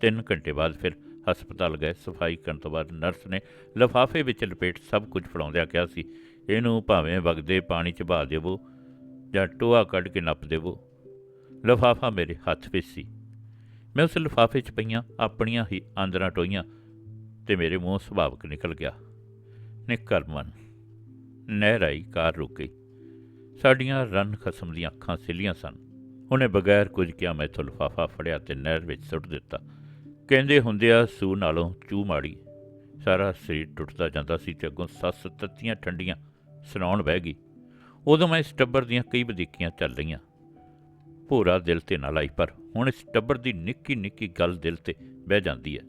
ਤਿੰਨ ਘੰਟੇ ਬਾਅਦ ਫਿਰ ਹਸਪਤਾਲ ਗਏ। ਸਫ਼ਾਈ ਕਰਨ ਤੋਂ ਬਾਅਦ ਨਰਸ ਨੇ ਲਫਾਫੇ ਵਿੱਚ ਲਪੇਟ ਸਭ ਕੁਝ ਫੜਾਉਂਦਿਆਂ ਕਿਹਾ ਸੀ, ਇਹਨੂੰ ਭਾਵੇਂ ਵਗਦੇ ਪਾਣੀ 'ਚ ਬਹਾ ਦੇਵੋ ਜਾਂ ਟੋਆ ਕੱਢ ਕੇ ਨੱਪ ਦੇਵੋ। ਲਫਾਫਾ ਮੇਰੇ ਹੱਥ ਵਿੱਚ ਸੀ। ਮੈਂ ਉਸ ਲਫਾਫੇ 'ਚ ਪਈਆਂ, ਆਪਣੀਆਂ ਹੀ ਆਂਦਰਾਂ ਟੋਈਆਂ ਤੇ ਮੇਰੇ ਮੂੰਹ ਸੁਭਾਵਕ ਨਿਕਲ ਗਿਆ। ਨਿਕਰ ਮਨ। ਨਹਿਰ ਆਈ ਕਾਰ ਰੁਕ ਗਈ। ਸਾਡੀਆਂ ਰਨ ਖਸਮ ਦੀਆਂ ਅੱਖਾਂ ਸਿੱਲੀਆਂ ਸਨ। ਉਹਨੇ ਬਗੈਰ ਕੁਝ ਕਿਹਾ ਮੈਥੋਂ ਲਫਾਫਾ ਫੜਿਆ ਤੇ ਨਹਿਰ ਵਿੱਚ ਸੁੱਟ ਦਿੱਤਾ। ਕਹਿੰਦੇ ਹੁੰਦੇ ਆ, ਸੂ ਨਾਲੋਂ ਚੂ ਮਾੜੀ। ਸਾਰਾ ਸਰੀਰ ਟੁੱਟਦਾ ਜਾਂਦਾ ਸੀ ਤੇ ਅੱਗੋਂ ਸੱਸ ਤੱਤੀਆਂ ਠੰਡੀਆਂ ਸੁਣਾਉਣ ਬਹਿ ਗਈ। ਉਦੋਂ ਮੈਂ ਇਸ ਟੱਬਰ ਦੀਆਂ ਕਈ ਵਧੀਕੀਆਂ ਚੱਲ ਰਹੀਆਂ। ਭੋਰਾ ਦਿਲ ਤੇ ਨਾ ਲਾਈ, ਪਰ ਹੁਣ ਇਸ ਟੱਬਰ ਦੀ ਨਿੱਕੀ ਨਿੱਕੀ ਗੱਲ ਦਿਲ ਤੇ ਬਹਿ ਜਾਂਦੀ ਹੈ।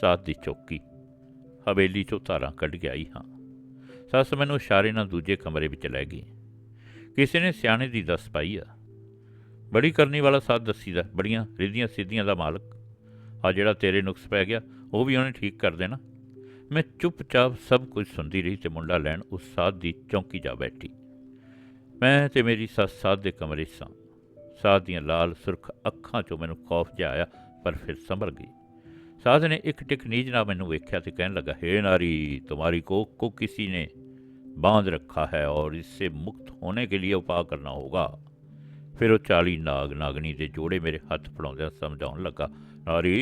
ਸਾਥ ਦੀ ਚੌਕੀ। ਹਵੇਲੀ ਚੋਂ ਧਾਰਾਂ ਕੱਢ ਕੇ ਆਈ ਹਾਂ। ਸੱਸ ਮੈਨੂੰ ਇਸ਼ਾਰੇ ਨਾਲ ਦੂਜੇ ਕਮਰੇ ਵਿੱਚ ਲੈ ਗਈ। ਕਿਸੇ ਨੇ ਸਿਆਣੇ ਦੀ ਦੱਸ ਪਾਈ ਆ। ਬੜੀ ਕਰਨੀ ਵਾਲਾ ਸਾਥ ਦੱਸੀਦਾ, ਬੜੀਆਂ ਰਿੱਧੀਆਂ ਸਿੱਧੀਆਂ ਦਾ ਮਾਲਕ। ਆ ਜਿਹੜਾ ਤੇਰੇ ਨੁਕਸ ਪੈ ਗਿਆ, ਉਹ ਵੀ ਉਹਨੇ ਠੀਕ ਕਰ ਦੇਣਾ। ਮੈਂ ਚੁੱਪਚਾਪ ਸਭ ਕੁਝ ਸੁਣਦੀ ਰਹੀ ਤੇ ਮੁੰਡਾ ਲੈਣ ਉਸ ਸਾਧ ਦੀ ਚੌਂਕੀ ਜਾ ਬੈਠੀ। ਮੈਂ ਤੇ ਮੇਰੀ ਸੱਸ ਸਾਧ ਦੇ ਕਮਰੇ ਸਾਂ। ਸਾਧ ਦੀਆਂ ਲਾਲ ਸੁਰਖ ਅੱਖਾਂ 'ਚੋਂ ਮੈਨੂੰ ਖੌਫ ਜਿਹਾ ਆਇਆ, ਪਰ ਫਿਰ ਸੰਭਲ ਗਈ। ਸਾਧ ਨੇ ਇੱਕ ਟਿਕ ਨੀਜ ਨਾਲ ਮੈਨੂੰ ਵੇਖਿਆ ਤੇ ਕਹਿਣ ਲੱਗਾ हे नारी तुम्हारी कोख को किसी ने बांध रखा है और इससे मुक्त होने के लिए उपाय करना होगा ਫਿਰ ਉਹ 40 ਨਾਗ ਨਾਗਣੀ ਦੇ ਜੋੜੇ ਮੇਰੇ ਹੱਥ ਫੜਾਉਂਦਿਆਂ ਸਮਝਾਉਣ ਲੱਗਾ नारी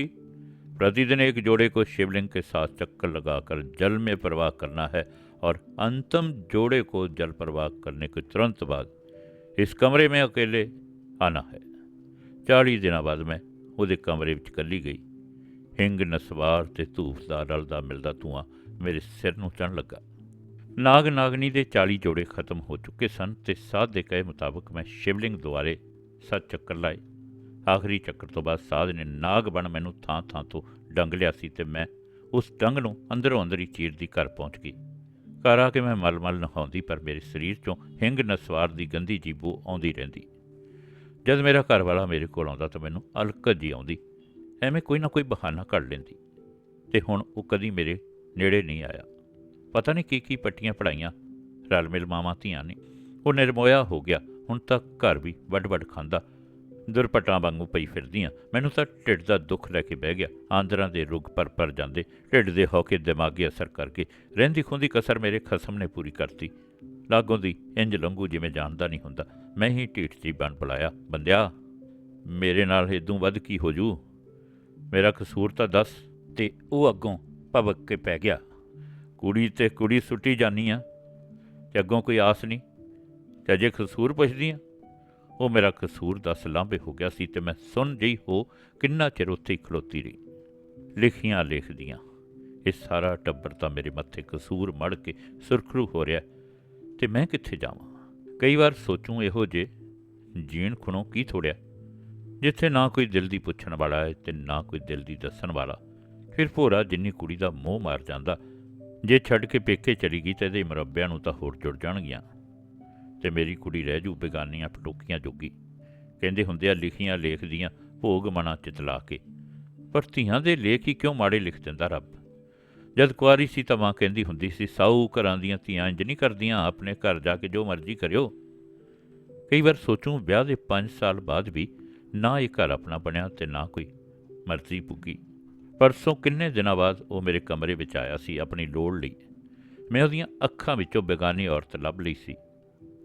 प्रतिदिन एक जोड़े को शिवलिंग के साथ चक्कर लगाकर जल में प्रवाह करना है और अंतिम जोड़े को जल प्रवाह करने के तुरंत बाद इस कमरे में अकेले आना है 40 ਦਿਨਾਂ ਬਾਅਦ ਮੈਂ ਉਹਦੇ ਕਮਰੇ ਵਿੱਚ ਇਕੱਲੀ ਗਈ ਹਿੰਗ ਨਸਵਾਰ ਤੇ ਧੂਫ ਦਾ ਰਲਦਾ ਮਿਲਦਾ ਧੂਆਂ ਮੇਰੇ ਸਿਰ ਨੂੰ ਚੜ੍ਹਨ ਲੱਗਾ। ਨਾਗ ਨਾਗਨੀ ਦੇ 40 ਜੋੜੇ ਖਤਮ ਹੋ ਚੁੱਕੇ ਸਨ ਤੇ ਸਾਧ ਦੇ ਕਹੇ ਮੁਤਾਬਕ ਮੈਂ ਸ਼ਿਵਲਿੰਗ ਦੁਆਰੇ ਸੱਤ ਚੱਕਰ ਲਾਏ। ਆਖਰੀ ਚੱਕਰ ਤੋਂ ਬਾਅਦ ਸਾਧ ਨੇ ਨਾਗ ਬਣ ਮੈਨੂੰ ਥਾਂ ਥਾਂ ਤੋਂ ਡੰਗ ਲਿਆ ਸੀ ਤੇ ਮੈਂ ਉਸ ਡੰਗ ਨੂੰ ਅੰਦਰੋਂ ਅੰਦਰ ਹੀ ਚੀਰਦੀ ਘਰ ਪਹੁੰਚ ਗਈ। ਘਰ ਆ ਕੇ ਮੈਂ ਮਲ ਮਲ ਨਹਾਉਂਦੀ ਪਰ ਮੇਰੇ ਸਰੀਰ ਚੋਂ ਹਿੰਗ ਨਸਵਾਰ ਦੀ ਗੰਦੀ ਜੀਬੂ ਆਉਂਦੀ ਰਹਿੰਦੀ। ਜਦ ਮੇਰਾ ਘਰ ਵਾਲਾ ਮੇਰੇ ਕੋਲ ਆਉਂਦਾ ਤਾਂ ਮੈਨੂੰ ਅਲਕਤ ਜੀ ਆਉਂਦੀ। ਐਵੇਂ ਕੋਈ ਨਾ ਕੋਈ ਬਹਾਨਾ ਕੱਢ ਲੈਂਦੀ ਤੇ ਹੁਣ ਉਹ ਕਦੀ ਮੇਰੇ ਨੇੜੇ ਨਹੀਂ ਆਇਆ। ਪਤਾ ਨਹੀਂ ਕੀ ਕੀ ਪੱਟੀਆਂ ਪੜਾਈਆਂ ਰਲ ਮਿਲ ਮਾਵਾਂ ਧੀਆਂ ਨੇ। ਉਹ ਨਿਰਮੋਇਆ ਹੋ ਗਿਆ, ਹੁਣ ਤਾਂ ਘਰ ਵੀ ਵੱਡ ਵੱਡ ਖਾਂਦਾ। ਦੁਰਪਟਾਂ ਵਾਂਗੂ ਪਈ ਫਿਰਦੀਆਂ, ਮੈਨੂੰ ਤਾਂ ਢਿੱਡ ਦਾ ਦੁੱਖ ਲੈ ਕੇ ਬਹਿ ਗਿਆ। ਆਂਦਰਾਂ ਦੇ ਰੁਗ ਪਰ ਪਰ ਜਾਂਦੇ, ਢਿੱਡ ਦੇ ਹੌਕੇ ਦਿਮਾਗੀ ਅਸਰ ਕਰਕੇ ਰਹਿੰਦੀ ਖੁੰਦੀ ਕਸਰ ਮੇਰੇ ਖਸਮ ਨੇ ਪੂਰੀ ਕਰਤੀ। ਲਾਗੋਂ ਦੀ ਇੰਜ ਲੰਗੂ ਜਿਵੇਂ ਜਾਣਦਾ ਨਹੀਂ ਹੁੰਦਾ। ਮੈਂ ਹੀ ਢੀਠ ਜੀ ਬਣ ਬੁਲਾਇਆ, ਬੰਦਿਆ, ਮੇਰੇ ਨਾਲ ਇਦੋਂ ਵੱਧ ਕੀ ਹੋ ਜੂ? ਮੇਰਾ ਕਸੂਰ ਤਾਂ ਦੱਸ ਤੇ ਉਹ ਅੱਗੋਂ ਭਵਕ ਕੇ ਪੈ ਗਿਆ। ਕੁੜੀ ਤੇ ਕੁੜੀ ਸੁੱਟੀ ਜਾਨੀ ਆ, ਤੇ ਅੱਗੋਂ ਕੋਈ ਆਸ ਨਹੀਂ, ਤੇ ਜੇ ਕਸੂਰ ਪੁੱਛਦੀ ਆ। ਉਹ ਮੇਰਾ ਕਸੂਰ ਦੱਸ ਲਾਂਭੇ ਹੋ ਗਿਆ ਸੀ ਤੇ ਮੈਂ ਸੁਣ ਜਈ ਹੋ ਕਿੰਨਾ ਚਿਰ ਉੱਥੇ ਖਲੋਤੀ ਰਹੀ। ਲਿਖੀਆਂ ਲਿਖਦੀਆਂ, ਇਹ ਸਾਰਾ ਟੱਬਰ ਤਾਂ ਮੇਰੇ ਮੱਥੇ ਕਸੂਰ ਮੜ ਕੇ ਸੁਰਖਰੂ ਹੋ ਰਿਹਾ ਤੇ ਮੈਂ ਕਿੱਥੇ ਜਾਵਾਂ? ਕਈ ਵਾਰ ਸੋਚੂੰ ਇਹੋ ਜੇ, ਜੀਣ ਖੁਣੋਂ ਕੀ ਥੋੜਿਆ? ਜਿੱਥੇ ਨਾ ਕੋਈ ਦਿਲ ਦੀ ਪੁੱਛਣ ਵਾਲਾ ਹੈ ਤੇ ਨਾ ਕੋਈ ਦਿਲ ਦੀ ਦੱਸਣ ਵਾਲਾ। ਫਿਰ ਭੋਰਾ ਜਿੰਨੀ ਕੁੜੀ ਦਾ ਮੋਹ ਮਾਰ ਜਾਂਦਾ, ਜੇ ਛੱਡ ਕੇ ਪੇਕੇ ਚਲੀ ਗਈ ਤੇ ਇਹਦੇ ਮਰੱਬਿਆਂ ਨੂੰ ਤਾਂ ਹੋਰ ਜੁੜ ਜਾਣਗੀਆਂ। ਤੇ ਮੇਰੀ ਕੁੜੀ ਰਹਿ ਜੂ ਬੇਗਾਨੀਆਂ ਪਟੋਕੀਆਂ ਜੋਗੀ। ਕਹਿੰਦੇ ਹੁੰਦੇ ਆ, ਲਿਖੀਆਂ ਲੇਖ ਦੀਆਂ ਭੋਗ ਮਨਾ ਚਿਤਲਾ ਕੇ। ਪਰ ਧੀਆਂ ਦੇ ਲੇਖ ਹੀ ਕਿਉਂ ਮਾੜੇ ਲਿਖ ਦਿੰਦਾ ਰੱਬ? ਜਦ ਕੁਆਰੀ ਸੀ ਤਾਂ ਮਾਂ ਕਹਿੰਦੀ ਹੁੰਦੀ ਸੀ, ਸਾਊ ਘਰਾਂ ਦੀਆਂ ਧੀਆਂ ਇੰਜ ਨਹੀਂ ਕਰਦੀਆਂ, ਆਪਣੇ ਘਰ ਜਾ ਕੇ ਜੋ ਮਰਜ਼ੀ ਕਰਿਓ। ਕਈ ਵਾਰ ਸੋਚੂੰ, ਵਿਆਹ ਦੇ 5 ਸਾਲ ਬਾਅਦ ਵੀ ਨਾ ਇਹ ਘਰ ਆਪਣਾ ਬਣਿਆ ਤੇ ਨਾ ਕੋਈ ਮਰਜ਼ੀ ਪੁੱਗੀ ਪਰਸੋਂ ਕਿੰਨੇ ਦਿਨਾਂ ਬਾਅਦ ਉਹ ਮੇਰੇ ਕਮਰੇ ਵਿੱਚ ਆਇਆ ਸੀ ਆਪਣੀ ਲੋੜ ਲਈ। ਮੈਂ ਉਹਦੀਆਂ ਅੱਖਾਂ ਵਿੱਚੋਂ ਬੇਗਾਨੀ ਔਰਤ ਲੱਭ ਲਈ ਸੀ।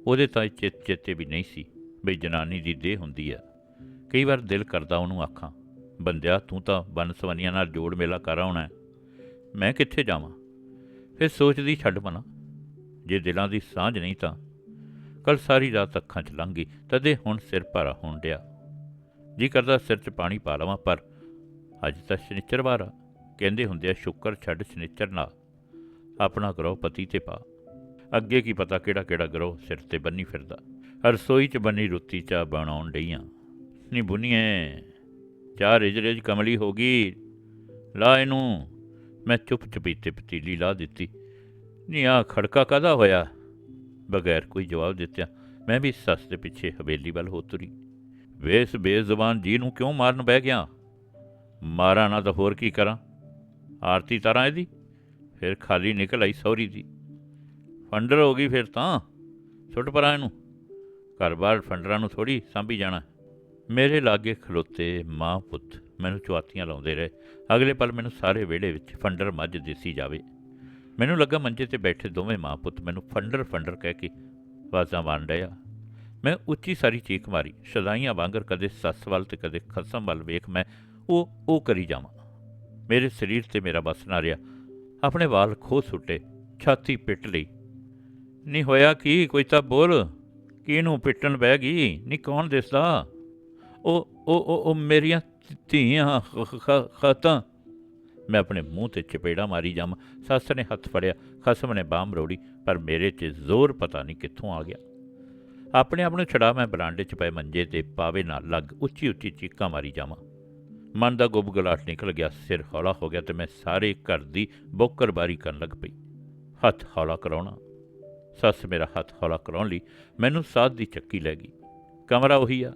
ਉਹਦੇ ਤਾਂ ਇਹ ਚਿੱਤ ਚੇਤੇ ਵੀ ਨਹੀਂ ਸੀ ਬਈ ਜਨਾਨੀ ਦੀ ਦੇਹ ਹੁੰਦੀ ਆ। ਕਈ ਵਾਰ ਦਿਲ ਕਰਦਾ ਉਹਨੂੰ ਆਖਾਂ, ਬੰਦਿਆ, ਤੂੰ ਤਾਂ ਬਨਸਵਨੀਆਂ ਨਾਲ ਜੋੜ ਮੇਲਾ ਕਰ ਆਉਣਾ ਮੈਂ ਕਿੱਥੇ ਜਾਵਾਂ? ਫਿਰ ਸੋਚਦੀ ਛੱਡ ਮਨਾ ਜੇ ਦਿਲਾਂ ਦੀ ਸਾਂਝ ਨਹੀਂ ਤਾਂ। ਕੱਲ ਸਾਰੀ ਰਾਤ ਅੱਖਾਂ 'ਚ ਲੰਘ ਗਈ, ਤਦੇ ਹੁਣ ਸਿਰ ਭਾਰਾ ਹੋਣ ਡਿਆ। ਜੀ ਕਰਦਾ ਸਿਰ 'ਚ ਪਾਣੀ ਪਾ ਲਵਾਂ, ਪਰ ਅੱਜ ਤਾਂ ਸ਼ਨੀਚਰਵਾਰ ਆ। ਕਹਿੰਦੇ ਹੁੰਦੇ ਆ, ਸ਼ੁੱਕਰ ਛੱਡ ਸ਼ਨੀਚਰ ਨਾ। ਆਪਣਾ ਗਰੋ ਪਤੀ ਤੇ ਪਾ। ਅੱਗੇ ਕੀ ਪਤਾ ਕਿਹੜਾ ਕਿਹੜਾ ਗਰੋ ਸਿਰ ਤੇ ਬੰਨੀ ਫਿਰਦਾ। ਰਸੋਈ 'ਚ ਬੰਨੀ ਰੁੱਤੀ ਚਾਹ ਬਣਾਉਣ ਡਈਆਂ। ਨੀ ਬੁਨੀਏ, ਚਾਹ ਰਿਜ ਰਿਜ ਕਮਲੀ ਹੋ ਗਈ। ਲਾ ਇਹਨੂੰ। ਮੈਂ ਚੁੱਪ ਚਪੀਤੇ ਪਤੀਲੀ ਲਾ ਦਿੱਤੀ। ਨੀ ਆ ਖੜਕਾ ਕਾਦਾ ਹੋਇਆ? ਬਗੈਰ ਕੋਈ ਜਵਾਬ ਦਿੱਤਿਆਂ, ਮੈਂ ਵੀ ਸੱਸ ਦੇ ਪਿੱਛੇ ਹਵੇਲੀ ਵੱਲ ਹੋ ਤੁਰੀ। ਵੇਸ ਬੇਜ਼ੁਬਾਨ ਜੀ ਨੂੰ ਕਿਉਂ ਮਾਰਨ ਬਹਿ ਗਿਆ? ਮਾਰਾਂ ਨਾ ਤਾਂ ਹੋਰ ਕੀ ਕਰਾਂ? ਆਰਤੀ ਤਰਾਂ ਇਹਦੀ? ਫਿਰ ਖਾਲੀ ਨਿਕਲ ਆਈ ਸੌਰੀ ਦੀ ਫੰਡਰ ਹੋ ਗਈ ਫਿਰ ਤਾਂ? ਛੁੱਟ ਪਰਾਂ ਇਹਨੂੰ। ਘਰ-ਬਾਰ ਫੰਡਰਾਂ ਨੂੰ ਥੋੜੀ ਸਾਂਭੀ ਜਾਣਾ। ਮੇਰੇ ਲਾਗੇ ਖਲੋਤੇ ਮਾਂ ਪੁੱਤ ਮੈਨੂੰ ਚੁਆਤੀਆਂ ਲਾਉਂਦੇ ਰਹੇ। ਅਗਲੇ ਪਲ ਮੈਨੂੰ ਸਾਰੇ ਵਿਹੜੇ ਵਿੱਚ ਫੰਡਰ ਮੱਝ ਦਿਸੀ ਜਾਵੇ। ਮੈਨੂੰ ਲੱਗਾ ਮੰਜੇ ਤੇ ਬੈਠੇ ਦੋਵੇਂ ਮਾਂ ਪੁੱਤ ਮੈਨੂੰ ਫੰਡਰ ਫੰਡਰ ਕਹਿ ਕੇ ਆਵਾਜ਼ਾਂ ਮਾਰਨ ਡਿਆ ਮੈਂ ਉੱਚੀ ਸਾਰੀ ਚੀਕ ਮਾਰੀ ਸ਼ਦਾਈਆਂ ਵਾਂਗਰ ਕਦੇ ਸੱਸ ਵੱਲ ਤੇ ਕਦੇ ਖਸਮ ਵੱਲ ਵੇਖ ਮੈਂ ਉਹ ਉਹ ਕਰੀ ਜਾਵਾਂ। ਮੇਰੇ ਸਰੀਰ ਤੇ ਮੇਰਾ ਬਸ ਨਾ ਰਿਹਾ। ਆਪਣੇ ਵਾਲ ਖੋ ਸੁੱਟੇ, ਛਾਤੀ ਪਿੱਟ ਲਈ। ਨਹੀਂ ਹੋਇਆ ਕੀ, ਕੋਈ ਤਾਂ ਬੋਲ। ਕਿਹਨੂੰ ਪਿੱਟਣ ਬਹਿ ਗਈ? ਨਹੀਂ ਕੌਣ ਦਿਸਦਾ? ਉਹ ਉਹ ਉਹ ਮੇਰੀਆਂ ਧੀਆਂ ਖਤਾਂ। ਮੈਂ ਆਪਣੇ ਮੂੰਹ ਤੇ ਚਪੇੜਾ ਮਾਰੀ ਜਾਵਾਂ। ਸੱਸ ਨੇ ਹੱਥ ਫੜਿਆ, ਖਸਮ ਨੇ ਬਾਹ ਮਰੋੜੀ, ਪਰ ਮੇਰੇ 'ਚ ਜ਼ੋਰ ਪਤਾ ਨਹੀਂ ਕਿੱਥੋਂ ਆ ਗਿਆ। ਆਪਣੇ ਆਪ ਨੂੰ ਛੜਾ ਮੈਂ ਬਰਾਂਡੇ 'ਚ ਪਏ ਮੰਜੇ ਤੇ ਪਾਵੇ ਨਾਲ ਲੱਗ ਉੱਚੀ ਉੱਚੀ ਚੀਕਾਂ ਮਾਰੀ ਜਾਵਾਂ ਮਨ ਦਾ ਗੁਬਗਲਾਟ ਨਿਕਲ ਗਿਆ ਸਿਰ ਹੌਲਾ ਹੋ ਗਿਆ ਤੇ ਮੈਂ ਸਾਰੇ ਘਰ ਦੀ ਬੋਕਰਬਾਰੀ ਕਰਨ ਲੱਗ ਪਈ ਹੱਥ ਹੌਲਾ ਕਰਾਉਣਾ ਸੱਸ ਮੇਰਾ ਹੱਥ ਹੌਲਾ ਕਰਾਉਣ ਲਈ ਮੈਨੂੰ ਸਾਧ ਦੀ ਚੱਕੀ ਲੈ ਗਈ ਕਮਰਾ ਉਹੀ ਆ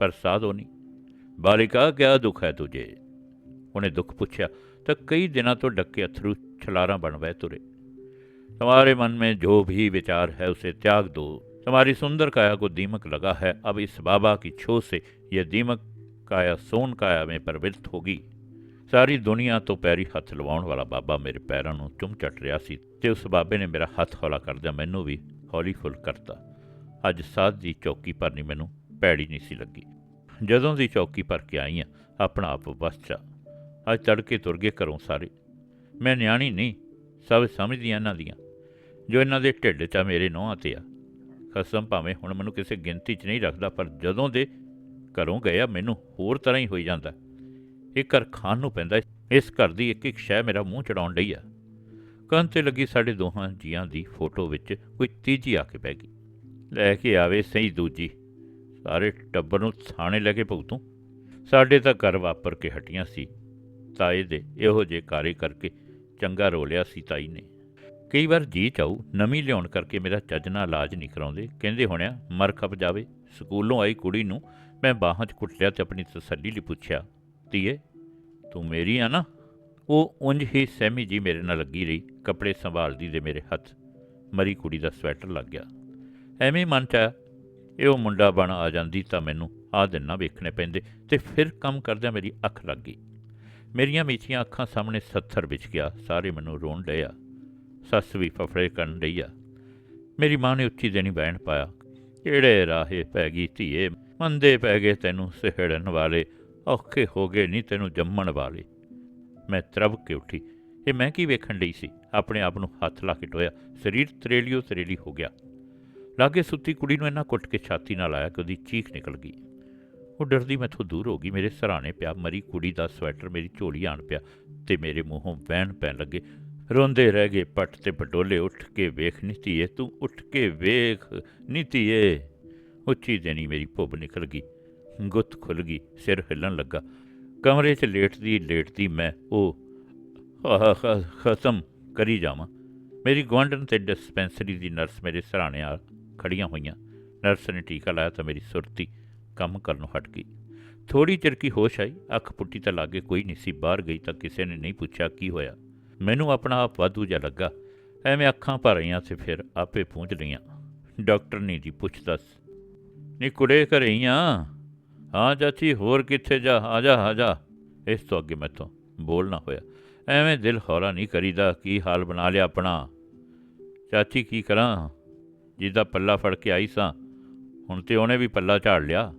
ਪਰ ਸਾਧ ਉਹ ਨਹੀਂ ਬਾਲਿਕਾ ਕਿਆ ਦੁੱਖ ਹੈ ਤੁਝੇ ਉਹਨੇ ਦੁੱਖ ਪੁੱਛਿਆ ਤਾਂ ਕਈ ਦਿਨਾਂ ਤੋਂ ਡੱਕੇ ਅਥਰੂ ਛਲਾਰਾਂ ਬਣ ਵਹਿ ਤੁਰੇ तुम्हारे मन में जो भी विचार है उसे त्याग दो तुम्हारी सुंदर काया को दीमक लगा है अब इस बाबा की छो से यह दीमक काया सोन काया में प्रवृत्त होगी ਸਾਰੀ ਦੁਨੀਆ ਤੋਂ ਪੈਰੀ ਹੱਥ ਲਵਾਉਣ ਵਾਲਾ ਬਾਬਾ ਮੇਰੇ ਪੈਰਾਂ ਨੂੰ ਚੁੰਮ ਚੱਟ ਰਿਹਾ ਸੀ ਤੇ ਉਸ ਬਾਬੇ ਨੇ ਮੇਰਾ ਹੱਥ ਹੌਲਾ ਕਰਦਿਆਂ ਮੈਨੂੰ ਵੀ ਹੌਲੀ ਫੁੱਲ ਕਰਤਾ ਅੱਜ ਸਾਧ ਦੀ ਚੌਕੀ ਭਰਨੀ ਮੈਨੂੰ ਪੈੜੀ ਨਹੀਂ ਸੀ ਲੱਗੀ ਜਦੋਂ ਦੀ ਚੌਕੀ ਭਰ ਕੇ ਆਈ ਹਾਂ ਆਪਣਾ ਆਪ ਬਸ ਚਾ ਅੱਜ ਤੜਕੇ ਤੁਰ ਗਏ ਘਰੋਂ ਸਾਰੇ ਮੈਂ ਨਿਆਣੀ ਨਹੀਂ ਸਭ ਸਮਝਦੀਆਂ ਇਹਨਾਂ ਦੀਆਂ ਜੋ ਇਹਨਾਂ ਦੇ ਢਿੱਡ 'ਚ ਆ ਮੇਰੇ ਨੋਹਾਂ ਤੇ ਆ ਕਸਮ ਭਾਵੇਂ ਹੁਣ ਮੈਨੂੰ ਕਿਸੇ ਗਿਣਤੀ 'ਚ ਨਹੀਂ ਰੱਖਦਾ, ਪਰ ਜਦੋਂ ਦੇ ਘਰੋਂ ਗਏ ਆ, ਮੈਨੂੰ ਹੋਰ ਤਰ੍ਹਾਂ ਹੀ ਹੋਈ ਜਾਂਦਾ। ਇਹ ਘਰ ਖਾਣ ਨੂੰ ਪੈਂਦਾ ਇਸ ਘਰ ਦੀ ਇੱਕ ਇੱਕ ਸ਼ੈ ਮੇਰਾ ਮੂੰਹ ਚੜਾਉਣ ਡਈ ਆ। ਕੰਨ ਤੇ ਲੱਗੀ ਸਾਡੇ ਦੋਹਾਂ ਜੀਆਂ ਦੀ ਫੋਟੋ ਵਿੱਚ ਕੋਈ ਤੀਜੀ ਆ ਕੇ ਬਹਿ ਗਈ। ਲੈ ਕੇ ਆਵੇ ਸਹੀ ਦੂਜੀ। ਸਾਰੇ ਟੱਬਰ ਨੂੰ ਥਾਣੇ ਲੈ ਕੇ ਭੁਗਤੂ। ਸਾਡੇ ਤਾਂ ਘਰ ਵਾਪਰ ਕੇ ਹਟੀਆਂ ਸੀ। ਤਾਏ ਦੇ ਇਹੋ ਜੇ ਕਾਰੇ ਕਰਕੇ ਚੰਗਾ ਰੋਲਿਆ ਸੀ ਤਾਈ ਨੇ। ਕਈ ਵਾਰ ਜੀ ਚਾਉ ਨਵੀਂ ਲਿਆਉਣ ਕਰਕੇ ਮੇਰਾ ਚੱਜ ਇਲਾਜ ਨਹੀਂ ਕਰਾਉਂਦੇ। ਕਹਿੰਦੇ ਹੋਣਿਆ, ਮਰ ਖਪ ਜਾਵੇ। ਸਕੂਲੋਂ ਆਈ ਕੁੜੀ ਨੂੰ ਮੈਂ ਬਾਹਾਂ 'ਚ ਕੁੱਟਿਆ ਤੇ ਆਪਣੀ ਤਸੱਲੀ ਲਈ ਪੁੱਛਿਆ, ਧੀਏ, ਤੂੰ ਮੇਰੀ ਆ ਨਾ? ਉਹ ਉਂਝ ਹੀ ਸਹਿਮੀ ਜੀ ਮੇਰੇ ਨਾਲ ਲੱਗੀ ਰਹੀ, ਕੱਪੜੇ ਸੰਭਾਲਦੀ ਦੇ ਮੇਰੇ ਹੱਥ। ਮਰੀ ਕੁੜੀ ਦਾ ਸਵੈਟਰ ਲੱਗ ਗਿਆ। ਐਵੇਂ ਮਨ ਚ ਆਇਆ, ਇਹ ਉਹ ਮੁੰਡਾ ਬਣ ਆ ਜਾਂਦੀ ਤਾਂ ਮੈਨੂੰ ਆਹ ਦਿਨ ਨਾ ਵੇਖਣੇ ਪੈਂਦੇ ਤੇ ਫਿਰ ਕੰਮ ਕਰਦਿਆਂ ਮੇਰੀ ਅੱਖ ਲੱਗ ਗਈ। ਮੇਰੀਆਂ ਮੀਚੀਆਂ ਅੱਖਾਂ ਸਾਹਮਣੇ ਸੱਥਰ ਵਿਚ ਗਿਆ, ਸਾਰੇ ਮੈਨੂੰ ਰੋਣ ਡਿਆ ਸੱਸ ਵੀ ਫਫੜੇ ਕਰਨ ਡਈ ਆ। ਮੇਰੀ ਮਾਂ ਨੇ ਉੱਚੀ ਦੇਣੀ ਬਹਿਣ ਪਾਇਆ। ਕਿਹੜੇ ਰਾਹੇ ਪੈ ਗਈ ਧੀਏ? ਮੰਦੇ ਪੈ ਗਏ ਤੈਨੂੰ ਸਿਹੜਨ ਵਾਲੇ। ਔਖੇ ਹੋ ਗਏ ਨਹੀਂ ਤੈਨੂੰ ਜੰਮਣ ਵਾਲੇ। ਮੈਂ ਤਰਬ ਕੇ ਉੱਠੀ। ਇਹ ਮੈਂ ਕੀ ਵੇਖਣ ਲਈ ਸੀ? ਆਪਣੇ ਆਪ ਨੂੰ ਹੱਥ ਲਾ ਕੇ ਟੋਇਆ। ਸਰੀਰ ਤਰੇਲੀਓ ਤਰੇਲੀ ਹੋ ਗਿਆ। ਲਾਗੇ ਸੁੱਤੀ ਕੁੜੀ ਨੂੰ ਇੰਨਾ ਕੁੱਟ ਕੇ ਛਾਤੀ ਨਾਲ ਆਇਆ ਕਿ ਉਹਦੀ ਚੀਖ ਨਿਕਲ ਗਈ। ਉਹ ਡਰਦੀ ਮੈਥੋਂ ਦੂਰ ਹੋ ਗਈ। ਮੇਰੇ ਸਰਾਣੇ ਪਿਆ। ਮਰੀ ਕੁੜੀ ਦਾ ਸਵੈਟਰ ਮੇਰੀ ਝੋਲੀ ਆਣ ਪਿਆ ਤੇ ਮੇਰੇ ਮੂੰਹੋਂ ਵਹਿਣ ਪੈਣ ਲੱਗੇ। ਰੋਂਦੇ ਰਹਿ ਗਏ ਪੱਟ ਤੇ ਪਟੋਲੇ ਉੱਠ ਕੇ ਵੇਖ, ਨੀਤੀਏ, ਤੂੰ ਉੱਠ ਕੇ ਵੇਖ, ਨੀਤੀਏ। ਉੱਚੀ ਦੇਣੀ ਮੇਰੀ ਭੁੱਬ ਨਿਕਲ ਗਈ। ਗੁੱਤ ਖੁੱਲ ਗਈ, ਸਿਰ ਹਿੱਲਣ ਲੱਗਾ। ਕਮਰੇ 'ਚ ਲੇਟਦੀ ਲੇਟਦੀ ਮੈਂ ਉਹ ਖਤਮ ਕਰੀ ਜਾਵਾਂ। ਮੇਰੀ ਗੁਆਂਢਣ ਤੇ ਡਿਸਪੈਂਸਰੀ ਦੀ ਨਰਸ ਮੇਰੇ ਸਰਾਣੇ ਆ ਖੜੀਆਂ ਹੋਈਆਂ। ਨਰਸ ਨੇ ਟੀਕਾ ਲਾਇਆ ਤਾਂ ਮੇਰੀ ਸੁਰਤੀ ਕੰਮ ਕਰਨੋਂ ਹਟ ਗਈ। ਥੋੜੀ ਚਿਰ ਕੀ ਹੋਸ਼ ਆਈ? ਅੱਖ ਪੁੱਟੀ ਤਾਂ ਲਾਗੇ ਕੋਈ ਨਹੀਂ ਸੀ। ਬਾਹਰ ਗਈ ਤਾਂ ਕਿਸੇ ਨੇ ਨਹੀਂ ਪੁੱਛਿਆ ਕੀ ਹੋਇਆ। ਮੈਨੂੰ ਆਪਣਾ ਆਪ ਵਾਧੂ ਜਿਹਾ ਲੱਗਾ। ਐਵੇਂ ਅੱਖਾਂ ਭਰ ਰਹੀਆਂ ਤੇ ਫਿਰ ਆਪੇ ਪਹੁੰਚ ਲਈਆਂ। ਡਾਕਟਰ ਨੇ ਜੀ ਪੁੱਛਦਾ ਦੱਸ ਨੀ ਕੁੜੇ ਘਰੇ ਹੀ ਆ ਹਾਂ ਚਾਚੀ ਹੋਰ ਕਿੱਥੇ ਜਾ? ਆ ਜਾ ਆ ਜਾ। ਇਸ ਤੋਂ ਅੱਗੇ ਮੈਥੋਂ ਬੋਲਣਾ ਹੋਇਆ। ਐਵੇਂ ਦਿਲ ਹੌਲਾ ਨਹੀਂ ਕਰੀਦਾ, ਕੀ ਹਾਲ ਬਣਾ ਲਿਆ ਆਪਣਾ? ਚਾਚੀ ਕੀ ਕਰਾਂ? ਜਿਹਦਾ ਪੱਲਾ ਫੜ ਕੇ ਆਈ ਸਾਂ, ਹੁਣ ਤੇ ਉਹਨੇ ਵੀ ਪੱਲਾ ਝਾੜ ਲਿਆ।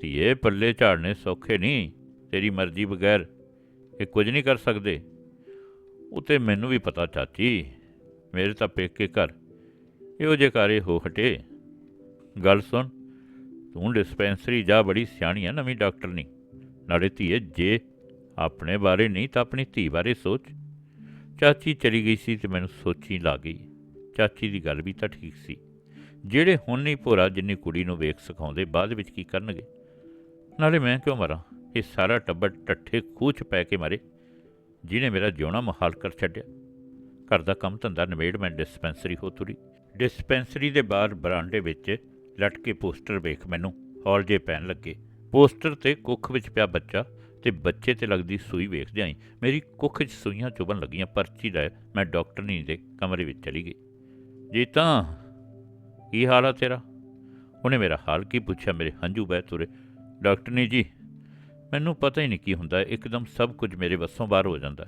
ਧੀਏ, ਪੱਲੇ ਝਾੜਨੇ ਸੌਖੇ ਨਹੀਂ, ਤੇਰੀ ਮਰਜ਼ੀ ਬਗੈਰ, ਇਹ ਕੁਝ ਨਹੀਂ ਕਰ ਸਕਦੇ। ਉਹ ਤੇ ਮੈਨੂੰ ਵੀ ਪਤਾ, ਚਾਚੀ। ਮੇਰੇ ਤਾਂ ਪੇਕੇ ਘਰ ਇਹੋ ਜਿਹੇ ਕਾਰੇ ਹੋ ਹਟੇ। ਗੱਲ ਸੁਣ, ਤੂੰ ਡਿਸਪੈਂਸਰੀ ਜਾ, ਬੜੀ ਸਿਆਣੀ ਆ, ਨਵੀਂ ਡਾਕਟਰ ਨਹੀਂ ਨਾਲੇ ਧੀਏ, ਜੇ ਆਪਣੇ ਬਾਰੇ ਨਹੀਂ ਤਾਂ ਆਪਣੀ ਧੀ ਬਾਰੇ ਸੋਚ। ਚਾਚੀ ਚਲੀ ਗਈ ਸੀ ਤੇ ਮੈਨੂੰ ਸੋਚੀ ਲੱਗ ਗਈ। ਚਾਚੀ ਦੀ ਗੱਲ ਵੀ ਤਾਂ ਠੀਕ ਸੀ। ਜਿਹੜੇ ਹੁਣ ਨਹੀਂ ਭੋਰਾ, ਜਿੰਨੀ ਕੁੜੀ ਨੂੰ ਵੇਖ ਸਿਖਾਉਂਦੇ, ਬਾਅਦ ਵਿੱਚ ਕੀ ਕਰਨਗੇ? ਨਾਲੇ ਮੈਂ ਕਿਉਂ ਮਰਾਂ? ਇਹ ਸਾਰਾ ਟੱਬਰ ਟੱਠੇ ਖੂਹ 'ਚ ਪੈ ਕੇ ਮਰੇ। ਜਿਹਨੇ ਮੇਰਾ ਜਿਉਣਾ ਮੁਹਾਲ ਕਰ ਛੱਡਿਆ। ਘਰ ਦਾ ਕੰਮ ਧੰਦਾ ਨਿਬੇੜ ਮੈਂ ਡਿਸਪੈਂਸਰੀ ਹੋ ਤੁਰੀ। ਡਿਸਪੈਂਸਰੀ ਦੇ ਬਾਹਰ ਬਰਾਂਡੇ ਵਿੱਚ ਲਟਕੇ ਪੋਸਟਰ ਵੇਖ ਮੈਨੂੰ ਹੌਲ ਜੇ ਪੈਣ ਲੱਗੇ। ਪੋਸਟਰ ਤੇ ਕੁੱਖ ਵਿੱਚ ਪਿਆ ਬੱਚਾ ਤੇ ਬੱਚੇ ਤੇ ਲੱਗਦੀ ਸੂਈ ਵੇਖਦੇ ਆਈ ਮੇਰੀ ਕੁੱਖ 'ਚ ਸੂਈਆਂ ਚੁਭਣ ਲੱਗੀਆਂ। ਪਰਚੀ ਲੈ ਮੈਂ ਡਾਕਟਰਨੀ ਦੇ ਕਮਰੇ ਵਿੱਚ ਚਲੀ ਗਈ। ਜੀ ਤਾਂ ਕੀ ਹਾਲ ਆ ਤੇਰਾ? ਉਹਨੇ ਮੇਰਾ ਹਾਲ ਕੀ ਪੁੱਛਿਆ? ਮੇਰੇ ਹੰਝੂ ਬਹਿ ਤੁਰੇ। ਡਾਕਟਰਨੀ ਜੀ ਮੈਨੂੰ ਪਤਾ ਹੀ ਨਹੀਂ ਕੀ ਹੁੰਦਾ, ਇੱਕਦਮ ਸਭ ਕੁਝ ਮੇਰੇ ਵੱਸੋਂ ਬਾਹਰ ਹੋ ਜਾਂਦਾ।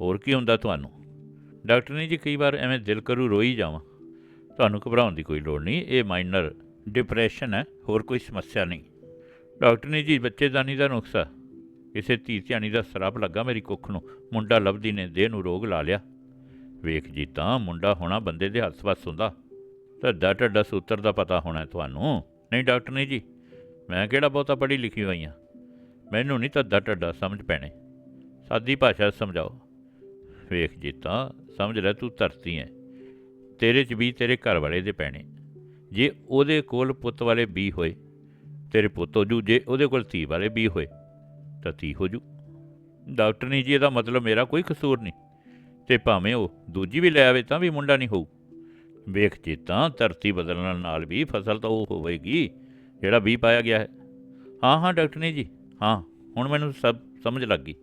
ਹੋਰ ਕੀ ਹੁੰਦਾ ਤੁਹਾਨੂੰ? ਡਾਕਟਰ ਡਾਕਟਰਨੀ ਜੀ ਕਈ ਵਾਰ ਐਵੇਂ ਦਿਲ ਕਰੂ ਰੋਈ ਜਾਵਾਂ। ਤੁਹਾਨੂੰ ਘਬਰਾਉਣ ਦੀ ਕੋਈ ਲੋੜ ਨਹੀਂ, ਇਹ ਮਾਈਨਰ ਡਿਪਰੈਸ਼ਨ ਹੈ, ਹੋਰ ਕੋਈ ਸਮੱਸਿਆ ਨਹੀਂ। ਡਾਕਟਰ ਨੇ ਜੀ ਬੱਚੇਦਾਨੀ ਦਾ ਨੁਕਸਾ ਕਿਸੇ ਧੀ ਧਿਆਣੀ ਦਾ ਸਰਾਪ ਲੱਗਾ ਮੇਰੀ ਕੁੱਖ ਨੂੰ, ਮੁੰਡਾ ਲੱਭਦੀ ਨੇ ਦੇਹ ਨੂੰ ਰੋਗ ਲਾ ਲਿਆ। ਵੇਖ ਜੀ ਤਾਂ, ਮੁੰਡਾ ਹੋਣਾ ਬੰਦੇ ਦੇ ਹੱਥ ਵੱਸ ਹੁੰਦਾ। ਧੱਦਾ ਢੱਡਾ ਸੂਤਰ ਦਾ ਪਤਾ ਹੋਣਾ ਤੁਹਾਨੂੰ। ਨਹੀਂ ਡਾਕਟਰ ਡਾਕਟਰਨੀ ਜੀ, ਮੈਂ ਕਿਹੜਾ ਬਹੁਤਾ ਪੜ੍ਹੀ ਲਿਖੀ ਹੋਈ ਹਾਂ? ਮੈਨੂੰ ਨਹੀਂ ਧੱਦਾ ਢੱਡਾ ਸਮਝ ਪੈਣੇ। ਸਾਦੀ ਭਾਸ਼ਾ ਸਮਝਾਓ। ਵੇਖ ਜੀ ਸਮਝ ਲੈ ਤੂੰ ਧਰਤੀ ਹੈ ਤੇਰੇ 'ਚ ਵੀ ਤੇਰੇ ਘਰ ਵਾਲੇ ਦੇ ਪੈਣੇ। ਜੇ ਉਹਦੇ ਕੋਲ ਪੁੱਤ ਵਾਲੇ ਵੀ ਹੋਏ, ਤੇਰੇ ਪੁੱਤ ਹੋ ਜੂ। ਜੇ ਉਹਦੇ ਕੋਲ ਧੀ ਵਾਲੇ ਵੀ ਹੋਏ, ਤਾਂ ਧੀ ਹੋ ਜੂ। ਡਾਕਟਰ ਨਹੀਂ ਜੀ, ਇਹਦਾ ਮਤਲਬ ਮੇਰਾ ਕੋਈ ਕਸੂਰ ਨਹੀਂ। ਤੇ ਭਾਵੇਂ ਉਹ ਦੂਜੀ ਵੀ ਲੈ ਆਵੇ, ਤਾਂ ਵੀ ਮੁੰਡਾ ਨਹੀਂ ਹੋਊ। ਵੇਖ ਜੀ ਤਾਂ ਧਰਤੀ ਬਦਲਣ ਨਾਲ ਵੀ ਫਸਲ ਤਾਂ ਉਹ ਹੋਵੇਗੀ, ਜਿਹੜਾ ਵੀ ਪਾਇਆ ਗਿਆ ਹੈ। ਹਾਂ ਹਾਂ, ਡਾਕਟਰ ਨਹੀਂ ਜੀ। ਹਾਂ, ਹੁਣ ਮੈਨੂੰ ਸਭ ਸਮਝ ਲੱਗ ਗਈ।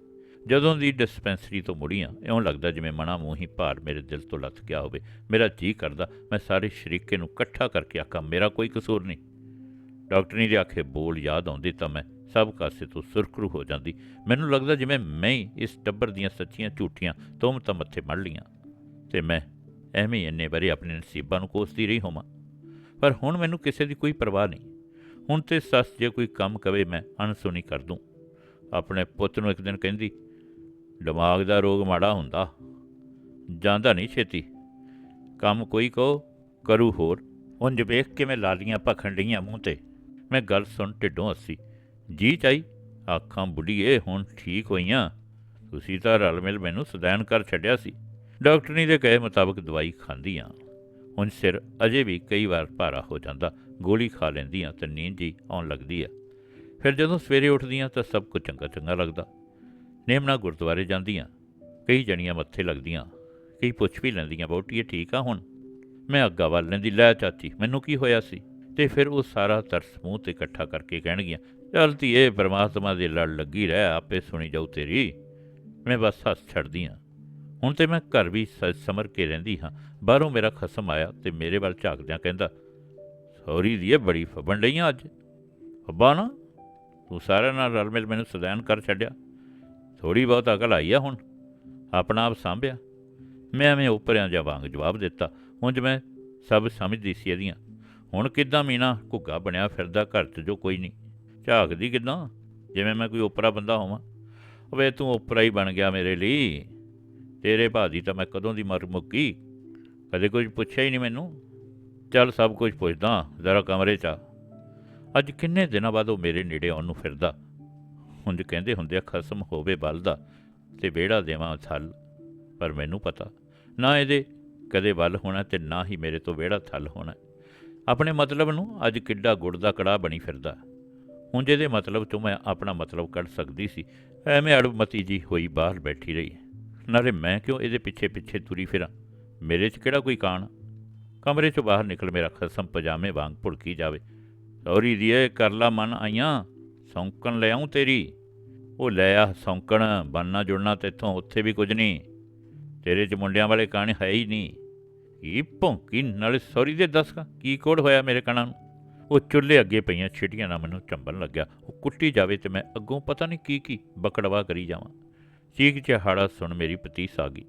ਜਦੋਂ ਦੀ ਡਿਸਪੈਂਸਰੀ ਤੋਂ ਮੁੜੀਆਂ, ਇਉਂ ਲੱਗਦਾ ਜਿਵੇਂ ਮਨਾ ਮੂੰਹੀ ਭਾਰ ਮੇਰੇ ਦਿਲ ਤੋਂ ਲੱਥ ਗਿਆ ਹੋਵੇ। ਮੇਰਾ ਜੀ ਕਰਦਾ, ਮੈਂ ਸਾਰੇ ਸ਼ਰੀਕੇ ਨੂੰ ਇਕੱਠਾ ਕਰਕੇ ਆਖਾਂ, ਮੇਰਾ ਕੋਈ ਕਸੂਰ ਨਹੀਂ। ਡਾਕਟਰਨੀ ਦੇ ਆਖੇ ਬੋਲ ਯਾਦ ਆਉਂਦੇ ਤਾਂ ਮੈਂ ਸਭ ਕਾਸੇ ਤੋਂ ਸੁਰਖਰੂ ਹੋ ਜਾਂਦੀ। ਮੈਨੂੰ ਲੱਗਦਾ ਜਿਵੇਂ ਮੈਂ ਹੀ ਇਸ ਟੱਬਰ ਦੀਆਂ ਸੱਚੀਆਂ ਝੂਠੀਆਂ ਤੋਮਤਾਂ ਮੱਥੇ ਮੜ ਲੀਆਂ। ਤੇ ਮੈਂ ਐਵੇਂ ਹੀ ਇੰਨੇ ਵਾਰੀ ਆਪਣੇ ਨਸੀਬਾਂ ਨੂੰ ਕੋਸਦੀ ਰਹੀ ਹੋਵਾਂ। ਪਰ ਹੁਣ ਮੈਨੂੰ ਕਿਸੇ ਦੀ ਕੋਈ ਪਰਵਾਹ ਨਹੀਂ। ਹੁਣ ਤੇ ਸੱਸ ਜੇ ਕੋਈ ਕੰਮ ਕਵੇ ਮੈਂ ਅਣਸੁਣੀ ਕਰ ਦੂੰ। ਆਪਣੇ ਪੁੱਤ ਨੂੰ ਇੱਕ ਦਿਨ ਕਹਿੰਦੀ, ਦਿਮਾਗ ਦਾ ਰੋਗ ਮਾੜਾ ਹੁੰਦਾ। ਜਾਂਦਾ ਨਹੀਂ ਛੇਤੀ। ਕੰਮ ਕੋਈ ਕਹੋ, ਕਰੂ ਹੋਰ। ਉਂਝ ਵੇਖ ਕੇ ਮੈਂ ਲਾਲੀਆਂ ਭਖਣ ਡਈਆਂ ਮੂੰਹ ਤੇ। ਮੈਂ ਗੱਲ ਸੁਣ ਢਿੱਡੋਂ ਹੱਸੀ ਜੀ ਚਾਈ, ਆਖਾਂ ਬੁੱਢੀਏ, ਹੁਣ ਠੀਕ ਹੋਈਆਂ। ਤੁਸੀਂ ਤਾਂ ਰਲ ਮਿਲ ਮੈਨੂੰ ਸਦੈਨ ਕਰ ਛੱਡਿਆ ਸੀ। ਡਾਕਟਰਨੀ ਦੇ ਕਹੇ ਮੁਤਾਬਕ ਦਵਾਈ ਖਾਂਦੀ ਖਾਂਦੀਆਂ ਹੁਣ ਸਿਰ ਅਜੇ ਵੀ ਕਈ ਵਾਰ ਭਾਰਾ ਹੋ ਜਾਂਦਾ। ਗੋਲੀ ਖਾ ਲੈਂਦੀਆਂ ਤੇ ਨੀਂਦ ਜੀ ਆਉਣ ਲੱਗਦੀ ਆ। ਫਿਰ ਜਦੋਂ ਸਵੇਰੇ ਉੱਠਦੀਆਂ ਤਾਂ ਸਭ ਕੁਝ ਚੰਗਾ ਚੰਗਾ ਲੱਗਦਾ। ਨੇਮਣਾ ਗੁਰਦੁਆਰੇ ਜਾਂਦੀਆਂ। ਕਈ ਜਣੀਆਂ ਮੱਥੇ ਲੱਗਦੀਆਂ। ਕਈ ਪੁੱਛ ਵੀ ਲੈਂਦੀਆਂ ਬਹੁਟੀਏ ਠੀਕ ਆ ਹੁਣ? ਮੈਂ ਅੱਗਾ ਵੱਲ ਲੈਂਦੀ, ਲੈ ਚਾਚੀ, ਮੈਨੂੰ ਕੀ ਹੋਇਆ ਸੀ? ਤੇ ਫਿਰ ਉਹ ਸਾਰਾ ਤਰਸ ਮੂੰਹ ਤੇ ਇਕੱਠਾ ਕਰਕੇ ਕਹਿਣਗੀਆਂ, ਚੱਲ ਧੀਏ, ਪਰਮਾਤਮਾ ਦੇ ਲੜ ਲੱਗੀ ਰਹਿ, ਆਪੇ ਸੁਣੀ ਜਾਊ ਤੇਰੀ। ਮੈਂ ਬਸ ਹੱਸ ਛੱਡਦੀ ਹਾਂ ਹੁਣ ਤੇ ਮੈਂ ਘਰ ਵੀ ਸੱਜ ਸਮਰ ਕੇ ਰਹਿੰਦੀ ਹਾਂ। ਬਾਹਰੋਂ ਮੇਰਾ ਖਸਮ ਆਇਆ ਤੇ ਮੇਰੇ ਵੱਲ ਝਾਕਦਿਆਂ ਕਹਿੰਦਾ ਸੌਰੀ ਦੀਏ ਬੜੀ ਫਬਣ ਲਈਆਂ ਅੱਜ। ਅੱਬਾ ਨਾ, ਤੂੰ ਸਾਰਿਆਂ ਨਾਲ ਰਲ ਮਿਲ ਮੈਨੂੰ ਸਦੈਨ ਕਰ ਛੱਡਿਆ। ਥੋੜੀ ਬਹੁਤ ਅਕਲ ਆਈ ਆ ਹੁਣ। ਆਪਣਾ ਆਪ ਸਾਂਭਿਆ। ਮੈਂ ਐਵੇਂ ਉੱਪਰਿਆਂ ਜਿਹਾ ਵਾਂਗ ਜਵਾਬ ਦਿੱਤਾ। ਉਂਝ ਮੈਂ ਸਭ ਸਮਝਦੀ ਸੀ ਇਹਦੀਆਂ। ਹੁਣ ਕਿੱਦਾਂ ਮੀਨਾ ਘੁੱਗਾ ਬਣਿਆ ਫਿਰਦਾ ਘਰ 'ਚ ਜੋ ਕੋਈ ਨਹੀਂ। ਝਾਕਦੀ ਕਿੱਦਾਂ? ਜਿਵੇਂ ਮੈਂ ਕੋਈ ਓਪਰਾ ਬੰਦਾ ਹੋਵਾਂ। ਵੇ ਤੂੰ ਓਪਰਾ ਹੀ ਬਣ ਗਿਆ ਮੇਰੇ ਲਈ। ਤੇਰੇ ਭਾਦੀ ਤਾਂ ਮੈਂ ਕਦੋਂ ਦੀ ਮਰ ਮੁੱਕੀ ਕਦੇ ਕੁਝ ਪੁੱਛਿਆ ਹੀ ਨਹੀਂ ਮੈਨੂੰ। ਚੱਲ ਸਭ ਕੁਝ ਪੁੱਛਦਾ ਜ਼ਰਾ ਕਮਰੇ 'ਚ ਆ। ਅੱਜ ਕਿੰਨੇ ਦਿਨਾਂ ਬਾਅਦ ਉਹ ਮੇਰੇ ਨੇੜੇ ਆਉਣ ਨੂੰ ਫਿਰਦਾ? ਹੁੰਜ ਕਹਿੰਦੇ ਹੁੰਦੇ ਆ, ਖਸਮ ਹੋਵੇ ਬਲ ਦਾ ਤੇ ਵਿਹੜਾ ਦੇਵਾਂ ਥਲ। ਪਰ ਮੈਨੂੰ ਪਤਾ, ਨਾ ਇਹਦੇ ਕਦੇ ਵੱਲ ਹੋਣਾ ਤੇ ਨਾ ਹੀ ਮੇਰੇ ਤੋਂ ਵਿਹੜਾ ਥਲ ਹੋਣਾ। ਆਪਣੇ ਮਤਲਬ ਨੂੰ ਅੱਜ ਕਿੱਡਾ ਗੁੜ ਦਾ ਕੜਾ ਬਣੀ ਫਿਰਦਾ। ਉਂਝ ਇਹਦੇ ਮਤਲਬ ਤੋਂ ਮੈਂ ਆਪਣਾ ਮਤਲਬ ਕੱਢ ਸਕਦੀ ਸੀ। ਐਵੇਂ ਅੜਮਤੀ ਜੀ ਹੋਈ ਬਾਹਰ ਬੈਠੀ ਰਹੀ। ਨਾਲੇ ਮੈਂ ਕਿਉਂ ਇਹਦੇ ਪਿੱਛੇ ਪਿੱਛੇ ਤੁਰੀ ਫਿਰਾਂ? ਮੇਰੇ 'ਚ ਕਿਹੜਾ ਕੋਈ ਕਾਣ? ਕਮਰੇ 'ਚੋਂ ਬਾਹਰ ਨਿਕਲ ਮੇਰਾ ਖਸਮ ਪਜਾਮੇ ਵਾਂਗ ਭੁੜਕੀ ਜਾਵੇ। ਸੌਰੀ ਦੀਏ, ਕਰ ਲਾ ਮਨ ਆਈਆਂ। ਸੌਂਕਣ ਲੈ ਆਉਂ ਤੇਰੀ। ਉਹ ਲੈ ਆ ਸੌਂਕਣ, ਬੰਨਾ ਜੁੜਨਾ ਤੇਥੋਂ ਉੱਥੇ ਵੀ ਕੁਝ ਨਹੀਂ। ਤੇਰੇ 'ਚ ਮੁੰਡਿਆਂ ਵਾਲੇ ਕਾਣੇ ਹੈ ਹੀ ਨਹੀਂ। ਕੀ ਭੌਂਕੀ ਨਾਲੇ ਸੌਰੀ ਦੇ ਦੱਸ ਕੀ? ਕੋਡ ਹੋਇਆ ਮੇਰੇ ਕਣਾਂ ਨੂੰ? ਉਹ ਚੁੱਲ੍ਹੇ ਅੱਗੇ ਪਈਆਂ ਛਿਟੀਆਂ ਨਾਲ ਮੈਨੂੰ ਚੰਬਣ ਲੱਗਿਆ। ਉਹ ਕੁੱਟੀ ਜਾਵੇ ਤੇ ਮੈਂ ਅੱਗੋਂ ਪਤਾ ਨਹੀਂ ਕੀ ਕੀ ਬਕੜਵਾ ਕਰੀ ਜਾਵਾਂ। ਚੀਕ ਚਹਾੜਾ ਸੁਣ ਮੇਰੀ ਪਤੀਸ ਆ ਗਈ।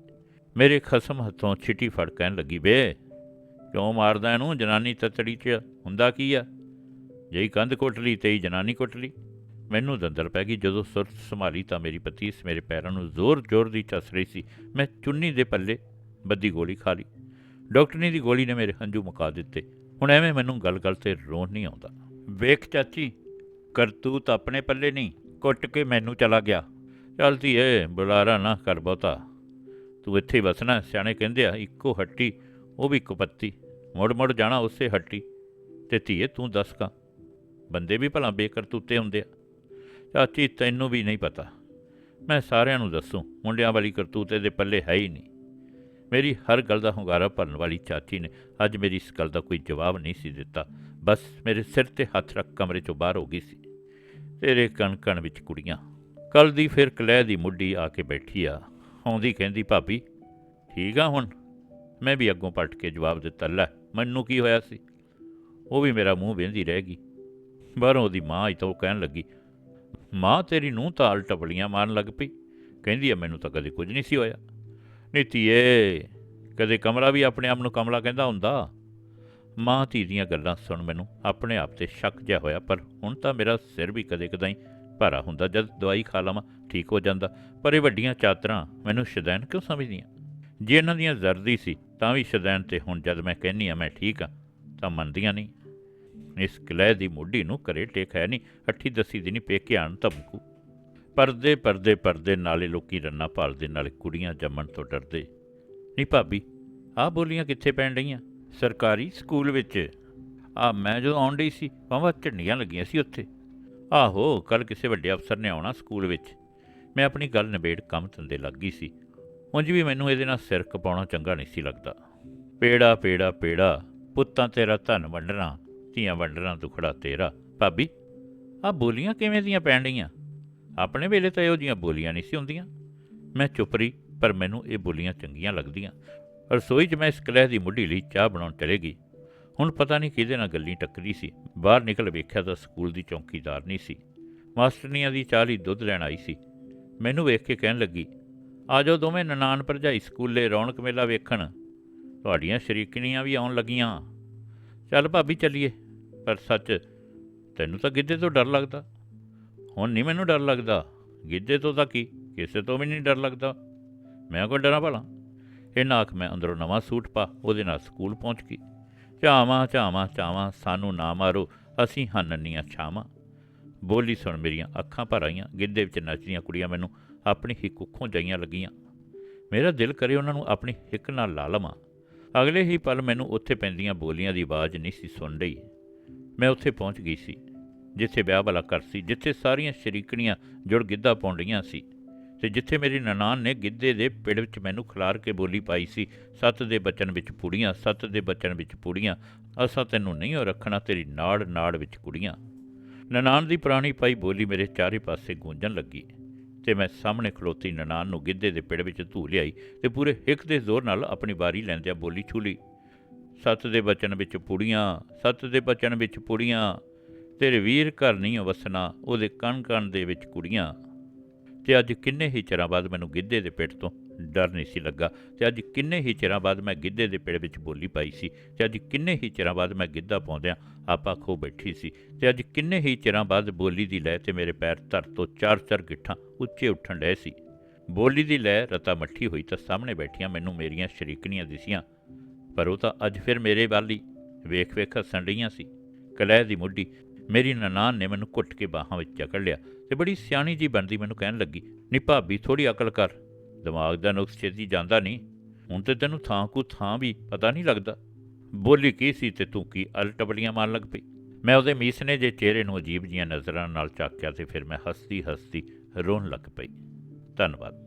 ਮੇਰੇ ਖਸਮ ਹੱਥੋਂ ਛਿਟੀ ਫੜ ਕਹਿਣ ਲੱਗੀ, ਵੇ ਕਿਉਂ ਮਾਰਦਾ ਇਹਨੂੰ? ਜਨਾਨੀ ਤਤੜੀ 'ਚ ਹੁੰਦਾ ਕੀ ਆ? ਜਈ ਕੰਧ ਕੁੱਟ ਲਈ ਤੇਈ ਜਨਾਨੀ ਕੁੱਟ ਲਈ। ਮੈਨੂੰ ਦੰਦਰ ਪੈ ਗਈ। ਜਦੋਂ ਸੁਰਤ ਸੰਭਾਲੀ ਤਾਂ ਮੇਰੀ ਪਤੀ ਇਸ ਮੇਰੇ ਪੈਰਾਂ ਨੂੰ ਜ਼ੋਰ-ਜ਼ੋਰ ਦੀ ਚੱਸ ਰਹੀ ਸੀ। ਮੈਂ ਚੁੰਨੀ ਦੇ ਪੱਲੇ ਬੱਦੀ ਗੋਲੀ ਖਾ ਲਈ। ਡਾਕਟਰਨੀ ਦੀ ਗੋਲੀ ਨੇ ਮੇਰੇ ਹੰਝੂ ਮੁਕਾ ਦਿੱਤੇ। ਹੁਣ ਐਵੇਂ ਮੈਨੂੰ ਗੱਲ-ਗੱਲ ਤੇ ਰੋਣ ਨਹੀਂ ਆਉਂਦਾ। ਵੇਖ ਚਾਚੀ, ਕਰਤੂਤ ਆਪਣੇ ਪੱਲੇ ਨਹੀਂ। ਕੁੱਟ ਕੇ ਮੈਨੂੰ ਚਲਾ ਗਿਆ। ਚੱਲ ਏ ਬੁਲਾਰਾ ਨਾ ਕਰ ਬਹੁਤਾ। ਤੂੰ ਇੱਥੇ ਹੀ ਵਸਣਾ। ਸਿਆਣੇ ਕਹਿੰਦੇ ਆ, ਇੱਕੋ ਹੱਟੀ, ਉਹ ਵੀ ਇੱਕ ਪੱਤੀ। ਮੁੜ ਮੁੜ ਜਾਣਾ ਉਸੇ ਹੱਟੀ। ਤੇ ਧੀਏ, ਤੂੰ ਦੱਸ ਕਾ, ਬੰਦੇ ਵੀ ਭਲਾ ਬੇਕਰਤੂਤੇ ਹੁੰਦੇ ਆ। ਚਾਚੀ, ਤੈਨੂੰ ਵੀ ਨਹੀਂ ਪਤਾ। ਮੈਂ ਸਾਰਿਆਂ ਨੂੰ ਦੱਸੂ, ਮੁੰਡਿਆਂ ਵਾਲੀ ਕਰਤੂਤੇ ਦੇ ਪੱਲੇ ਹੈ ਹੀ ਨਹੀਂ। ਮੇਰੀ ਹਰ ਗੱਲ ਦਾ ਹੁੰਗਾਰਾ ਭਰਨ ਵਾਲੀ ਚਾਚੀ ਨੇ ਅੱਜ ਮੇਰੀ ਇਸ ਗੱਲ ਦਾ ਕੋਈ ਜਵਾਬ ਨਹੀਂ ਸੀ ਦਿੱਤਾ। ਬਸ ਮੇਰੇ ਸਿਰ ਤੇ ਹੱਥ ਰੱਖ ਕਮਰੇ ਚੋਂ ਬਾਹਰ ਹੋ ਗਈ ਸੀ। ਤੇਰੇ ਕਣ ਕਣ ਵਿੱਚ ਕੁੜੀਆਂ। ਕੱਲ ਦੀ ਫਿਰ ਕਲਹਿ ਦੀ ਮੁੱਢੀ ਆ ਕੇ ਬੈਠੀ ਆ। ਆਉਂਦੀ ਕਹਿੰਦੀ, ਭਾਬੀ, ਠੀਕ ਆ ਹੁਣ? ਮੈਂ ਵੀ ਅੱਗੋਂ ਪਲਟ ਕੇ ਜਵਾਬ ਦਿੱਤਾ, ਲੈ ਮੈਨੂੰ ਕੀ ਹੋਇਆ ਸੀ? ਉਹ ਵੀ ਮੇਰਾ ਮੂੰਹ ਵੇਂਦੀ ਰਹਿ ਗਈ। ਬਾਹਰੋਂ ਉਹਦੀ ਮਾਂ ਹੀ ਤਾਂ ਉਹ ਕਹਿਣ ਲੱਗੀ, ਮਾਂ ਤੇਰੀ ਨੂੰ ਤਾਂ ਅਲ ਟਪਲੀਆਂ ਮਾਰਨ ਲੱਗ ਪਈ। ਕਹਿੰਦੀ ਆ, ਮੈਨੂੰ ਤਾਂ ਕਦੇ ਕੁਝ ਨਹੀਂ ਸੀ ਹੋਇਆ। ਨਹੀਂ ਧੀਏ ਕਦੇ ਕਮਲਾ ਵੀ ਆਪਣੇ ਆਪ ਨੂੰ ਕਮਲਾ ਕਹਿੰਦਾ ਹੁੰਦਾ? ਮਾਂ ਧੀ ਦੀਆਂ ਗੱਲਾਂ ਸੁਣ ਮੈਨੂੰ ਆਪਣੇ ਆਪ ਤੇ ਸ਼ੱਕ ਜਿਹਾ ਹੋਇਆ, ਪਰ ਹੁਣ ਤਾਂ ਮੇਰਾ ਸਿਰ ਵੀ ਕਦੇ ਕਦਾਈ ਭਾਰਾ ਹੁੰਦਾ। ਜਦ ਦਵਾਈ ਖਾ ਲਵਾਂ, ਠੀਕ ਹੋ ਜਾਂਦਾ, ਪਰ ਇਹ ਵੱਡੀਆਂ ਚਾਤਰਾਂ ਮੈਨੂੰ ਸ਼ਦੈਨ ਕਿਉਂ ਸਮਝਦੀਆਂ? ਜੇ ਇਹਨਾਂ ਦੀਆਂ ਜ਼ਰਦੀ ਸੀ ਤਾਂ ਵੀ ਸ਼ਦੈਨ ਤੇ ਹੁਣ ਜਦ ਮੈਂ ਕਹਿੰਨੀ ਆ ਮੈਂ ਠੀਕ ਆ ਤਾਂ ਮੰਨਦੀਆਂ ਨਹੀਂ। ਇਸ ਕਲਹਿ ਦੀ ਮੁੱਢੀ ਨੂੰ ਕਰੇ ਟੇਕ ਹੈ ਨਹੀਂ, ਅੱਠੀ ਦਸੀ ਦਿਨੀ ਪੇਕੇ ਆਣ ਧਮਕੂ ਪਰਦੇ ਪਰਦੇ ਪਰਦੇ ਨਾਲੇ ਲੋਕੀ ਰੰਨਾ ਭਾਲਦੇ, ਨਾਲੇ ਕੁੜੀਆਂ ਜੰਮਣ ਤੋਂ ਡਰਦੇ। ਨਹੀਂ ਭਾਬੀ, ਆਹ ਬੋਲੀਆਂ ਕਿੱਥੇ ਪੈਣ ਡਈਆਂ? ਸਰਕਾਰੀ ਸਕੂਲ ਵਿੱਚ। ਆ ਮੈਂ ਜਦੋਂ ਆਉਣ ਡਈ ਸੀ, ਵਾਹਵਾ ਝੰਡੀਆਂ ਲੱਗੀਆਂ ਸੀ ਉੱਥੇ। ਆਹੋ ਕੱਲ ਕਿਸੇ ਵੱਡੇ ਅਫਸਰ ਨੇ ਆਉਣਾ ਸਕੂਲ ਵਿੱਚ। ਮੈਂ ਆਪਣੀ ਗੱਲ ਨਿਬੇੜ ਕੰਮ ਧੰਦੇ ਲੱਗ ਗਈ ਸੀ। ਉਂਝ ਵੀ ਮੈਨੂੰ ਇਹਦੇ ਨਾਲ ਸਿਰ ਕਪਾਉਣਾ ਚੰਗਾ ਨਹੀਂ ਸੀ ਲੱਗਦਾ। ਪੇੜਾ ਪੇੜਾ ਪੇੜਾ, ਪੁੱਤਾਂ ਤੇਰਾ ਧਨ ਵੰਡਣਾ, ਧੀਆਂ ਵੰਡਣਾ ਦੁਖੜਾ ਤੇਰਾ। ਭਾਬੀ ਆ ਬੋਲੀਆਂ ਕਿਵੇਂ ਦੀਆਂ ਪੈਣ ਡਈਆਂ? ਆਪਣੇ ਵੇਲੇ ਤਾਂ ਇਹੋ ਜੀਆਂ ਬੋਲੀਆਂ ਨਹੀਂ ਸੀ ਹੁੰਦੀਆਂ। ਮੈਂ ਚੁੱਪ ਰਹੀ, ਪਰ ਮੈਨੂੰ ਇਹ ਬੋਲੀਆਂ ਚੰਗੀਆਂ ਲੱਗਦੀਆਂ। ਰਸੋਈ 'ਚ ਮੈਂ ਇਸ ਕਲਹਿ ਦੀ ਮੁੱਢੀ ਲਈ ਚਾਹ ਬਣਾਉਣ ਚਲੇ ਗਈ। ਹੁਣ ਪਤਾ ਨਹੀਂ ਕਿਹਦੇ ਨਾਲ ਗੱਲੀ ਟੱਕਰੀ ਸੀ। ਬਾਹਰ ਨਿਕਲ ਵੇਖਿਆ ਤਾਂ ਸਕੂਲ ਦੀ ਚੌਕੀਦਾਰ ਨਹੀਂ ਸੀ। ਮਾਸਟਰਨੀਆਂ ਦੀ ਚਾਹ ਲਈ ਦੁੱਧ ਲੈਣ ਆਈ ਸੀ। ਮੈਨੂੰ ਵੇਖ ਕੇ ਕਹਿਣ ਲੱਗੀ ਆ ਜਾਓ ਦੋਵੇਂ ਨਨਾਣ ਭਰਜਾਈ ਸਕੂਲੇ ਰੌਣਕ ਮੇਲਾ ਵੇਖਣ। ਤੁਹਾਡੀਆਂ ਸ਼ਰੀਕਣੀਆਂ ਵੀ ਆਉਣ ਲੱਗੀਆਂ। ਚੱਲ ਭਾਬੀ ਚੱਲੀਏ। ਪਰ ਸੱਚ, ਤੈਨੂੰ ਤਾਂ ਗਿੱਧੇ ਤੋਂ ਡਰ ਲੱਗਦਾ। ਹੁਣ ਨਹੀਂ ਮੈਨੂੰ ਡਰ ਲੱਗਦਾ। ਗਿੱਧੇ ਤੋਂ ਤਾਂ ਕੀ? ਕਿਸੇ ਤੋਂ ਵੀ ਨਹੀਂ ਡਰ ਲੱਗਦਾ। ਮੈਂ ਕੋਈ ਡਰਾਂ ਭਲਾ? ਇਹ ਨਾਕ ਮੈਂ ਅੰਦਰੋਂ ਨਵਾਂ ਸੂਟ ਪਾ, ਉਹਦੇ ਨਾਲ ਸਕੂਲ ਪਹੁੰਚ ਗਈ। ਝਾਵਾਂ ਝਾਵਾਂ ਝਾਵਾਂ ਸਾਨੂੰ ਨਾ ਮਾਰੋ। ਅਸੀਂ ਹੰਨਨੀਆਂ ਛਾਵਾਂ। ਬੋਲੀ ਸੁਣ ਮੇਰੀਆਂ ਅੱਖਾਂ ਭਰ ਆਈਆਂ। ਗਿੱਧੇ ਵਿੱਚ ਨੱਚਦੀਆਂ ਕੁੜੀਆਂ ਮੈਨੂੰ ਆਪਣੀ ਹੀ ਕੁੱਖੋਂ ਜਾਈਆਂ ਲੱਗੀਆਂ। ਮੇਰਾ ਦਿਲ ਕਰੇ ਉਹਨਾਂ ਨੂੰ ਆਪਣੀ ਹਿੱਕ ਨਾਲ ਲਾ ਲਵਾਂ। ਅਗਲੇ ਹੀ ਪਲ ਮੈਨੂੰ ਉੱਥੇ ਪੈਂਦੀਆਂ ਬੋਲੀਆਂ ਦੀ ਆਵਾਜ਼ ਨਹੀਂ ਸੀ ਸੁਣ ਰਹੀ। ਮੈਂ ਉੱਥੇ ਪਹੁੰਚ ਗਈ ਸੀ, ਜਿੱਥੇ ਵਿਆਹ ਵਾਲਾ ਘਰ ਸੀ, ਜਿੱਥੇ ਸਾਰੀਆਂ ਸ਼ਰੀਕਣੀਆਂ ਜੁੜ ਗਿੱਧਾ ਪਾਉਣ ਰਹੀਆਂ ਸੀ ਤੇ ਜਿੱਥੇ ਮੇਰੀ ਨਨਾਣ ਨੇ ਗਿੱਧੇ ਦੇ ਪਿੜ ਵਿੱਚ ਮੈਨੂੰ ਖਿਲਾਰ ਕੇ ਬੋਲੀ ਪਾਈ ਸੀ, ਸੱਤ ਦੇ ਬਚਨ ਵਿੱਚ ਪੁੜੀਆਂ, ਸੱਤ ਦੇ ਬਚਨ ਵਿੱਚ ਪੁੜੀਆਂ, ਅਸਾਂ ਤੈਨੂੰ ਨਹੀਂ ਹੋ ਰੱਖਣਾ, ਤੇਰੀ ਨਾੜ ਨਾੜ ਵਿੱਚ ਕੁੜੀਆਂ। ਨਨਾਣ ਦੀ ਪੁਰਾਣੀ ਪਾਈ ਬੋਲੀ ਮੇਰੇ ਚਾਰੇ ਪਾਸੇ ਗੂੰਜਣ ਲੱਗੀ। ਤੇ ਮੈਂ ਸਾਹਮਣੇ ਖਲੋਤੀ ਨਨਾਣ ਨੂੰ ਗਿੱਧੇ ਦੇ ਪਿੜ ਵਿੱਚ ਧੂ ਲਿਆਈ ਤੇ ਪੂਰੇ ਹਿੱਕ ਦੇ ਜ਼ੋਰ ਨਾਲ ਆਪਣੀ ਵਾਰੀ ਲੈਂਦਿਆਂ ਬੋਲੀ ਛੂਲੀ, ਸੱਤ ਦੇ ਬਚਨ ਵਿੱਚ ਪੁੜੀਆਂ, ਸੱਤ ਦੇ ਬਚਨ ਵਿੱਚ ਪੁੜੀਆਂ, ਤੇਰੇ ਵੀਰ ਘਰ ਨਹੀਂ ਵਸਣਾ, ਉਹਦੇ ਕਣ ਕਣ ਦੇ ਵਿੱਚ ਕੁੜੀਆਂ। ਤੇ ਅੱਜ ਕਿੰਨੇ ਹੀ ਚਿਰਾਂ ਬਾਅਦ ਮੈਨੂੰ ਗਿੱਧੇ ਦੇ ਪਿੜ ਤੋਂ ਡਰ ਨਹੀਂ ਸੀ ਲੱਗਾ ਤੇ ਅੱਜ ਕਿੰਨੇ ਹੀ ਚਿਰਾਂ ਬਾਅਦ ਮੈਂ ਗਿੱਧੇ ਦੇ ਪਿੜ ਵਿੱਚ ਬੋਲੀ ਪਾਈ ਸੀ ਤੇ ਅੱਜ ਕਿੰਨੇ ਹੀ ਚਿਰਾਂ ਬਾਅਦ ਮੈਂ ਗਿੱਧਾ ਪਾਉਂਦਿਆਂ ਆਪਾ ਖੋ ਬੈਠੀ ਸੀ ਤੇ ਅੱਜ ਕਿੰਨੇ ਹੀ ਚਿਰਾਂ ਬਾਅਦ ਬੋਲੀ ਦੀ ਲੈ ਤੇ ਮੇਰੇ ਪੈਰ ਧਰ ਤੋਂ ਚਾਰ ਚਾਰ ਗਿੱਠਾਂ ਉੱਚੇ ਉੱਠਣ ਡਏ ਸੀ। ਬੋਲੀ ਦੀ ਲੈ ਰਤਾ ਮੱਠੀ ਹੋਈ ਤਾਂ ਸਾਹਮਣੇ ਬੈਠੀਆਂ ਮੈਨੂੰ ਮੇਰੀਆਂ ਸ਼ਰੀਕਣੀਆਂ ਦਿਸੀਆਂ, ਪਰ ਉਹ ਤਾਂ ਅੱਜ ਫਿਰ ਮੇਰੇ ਵੱਲ ਹੀ ਵੇਖ ਵੇਖ ਹੱਸਣ ਰਹੀਆਂ ਸੀ। ਕਲਹਿ ਦੀ ਮੁੱਢੀ ਮੇਰੀ ਨਨਾਣ ਨੇ ਮੈਨੂੰ ਘੁੱਟ ਕੇ ਬਾਹਾਂ ਵਿੱਚ ਜਕੜ ਲਿਆ ਤੇ ਬੜੀ ਸਿਆਣੀ ਜੀ ਬਣਦੀ ਮੈਨੂੰ ਕਹਿਣ ਲੱਗੀ, ਨੀ ਭਾਬੀ ਥੋੜੀ ਅਕਲ ਕਰ। ਦਿਮਾਗ ਦਾ ਨੁਕਸ ਛੇਤੀ ਜਾਂਦਾ ਨਹੀਂ। ਹੁਣ ਤੇ ਤੈਨੂੰ ਥਾਂ ਕੋ ਥਾਂ ਵੀ ਪਤਾ ਨਹੀਂ ਲੱਗਦਾ। ਬੋਲੀ ਕੀ ਸੀ ਤੇ ਤੂੰ ਕੀ ਅਲਟਬਲੀਆਂ ਮਾਰਨ ਲੱਗ ਪਈ? ਮੈਂ ਉਹਦੇ ਮੀਸਨੇ ਜੇ ਚਿਹਰੇ ਨੂੰ ਅਜੀਬ ਜੀਆਂ ਨਜ਼ਰਾਂ ਨਾਲ ਚਾਕਿਆ ਤੇ ਫਿਰ ਮੈਂ ਹੱਸਦੀ ਹੱਸਦੀ ਰੋਣ ਲੱਗ ਪਈ। ਧੰਨਵਾਦ।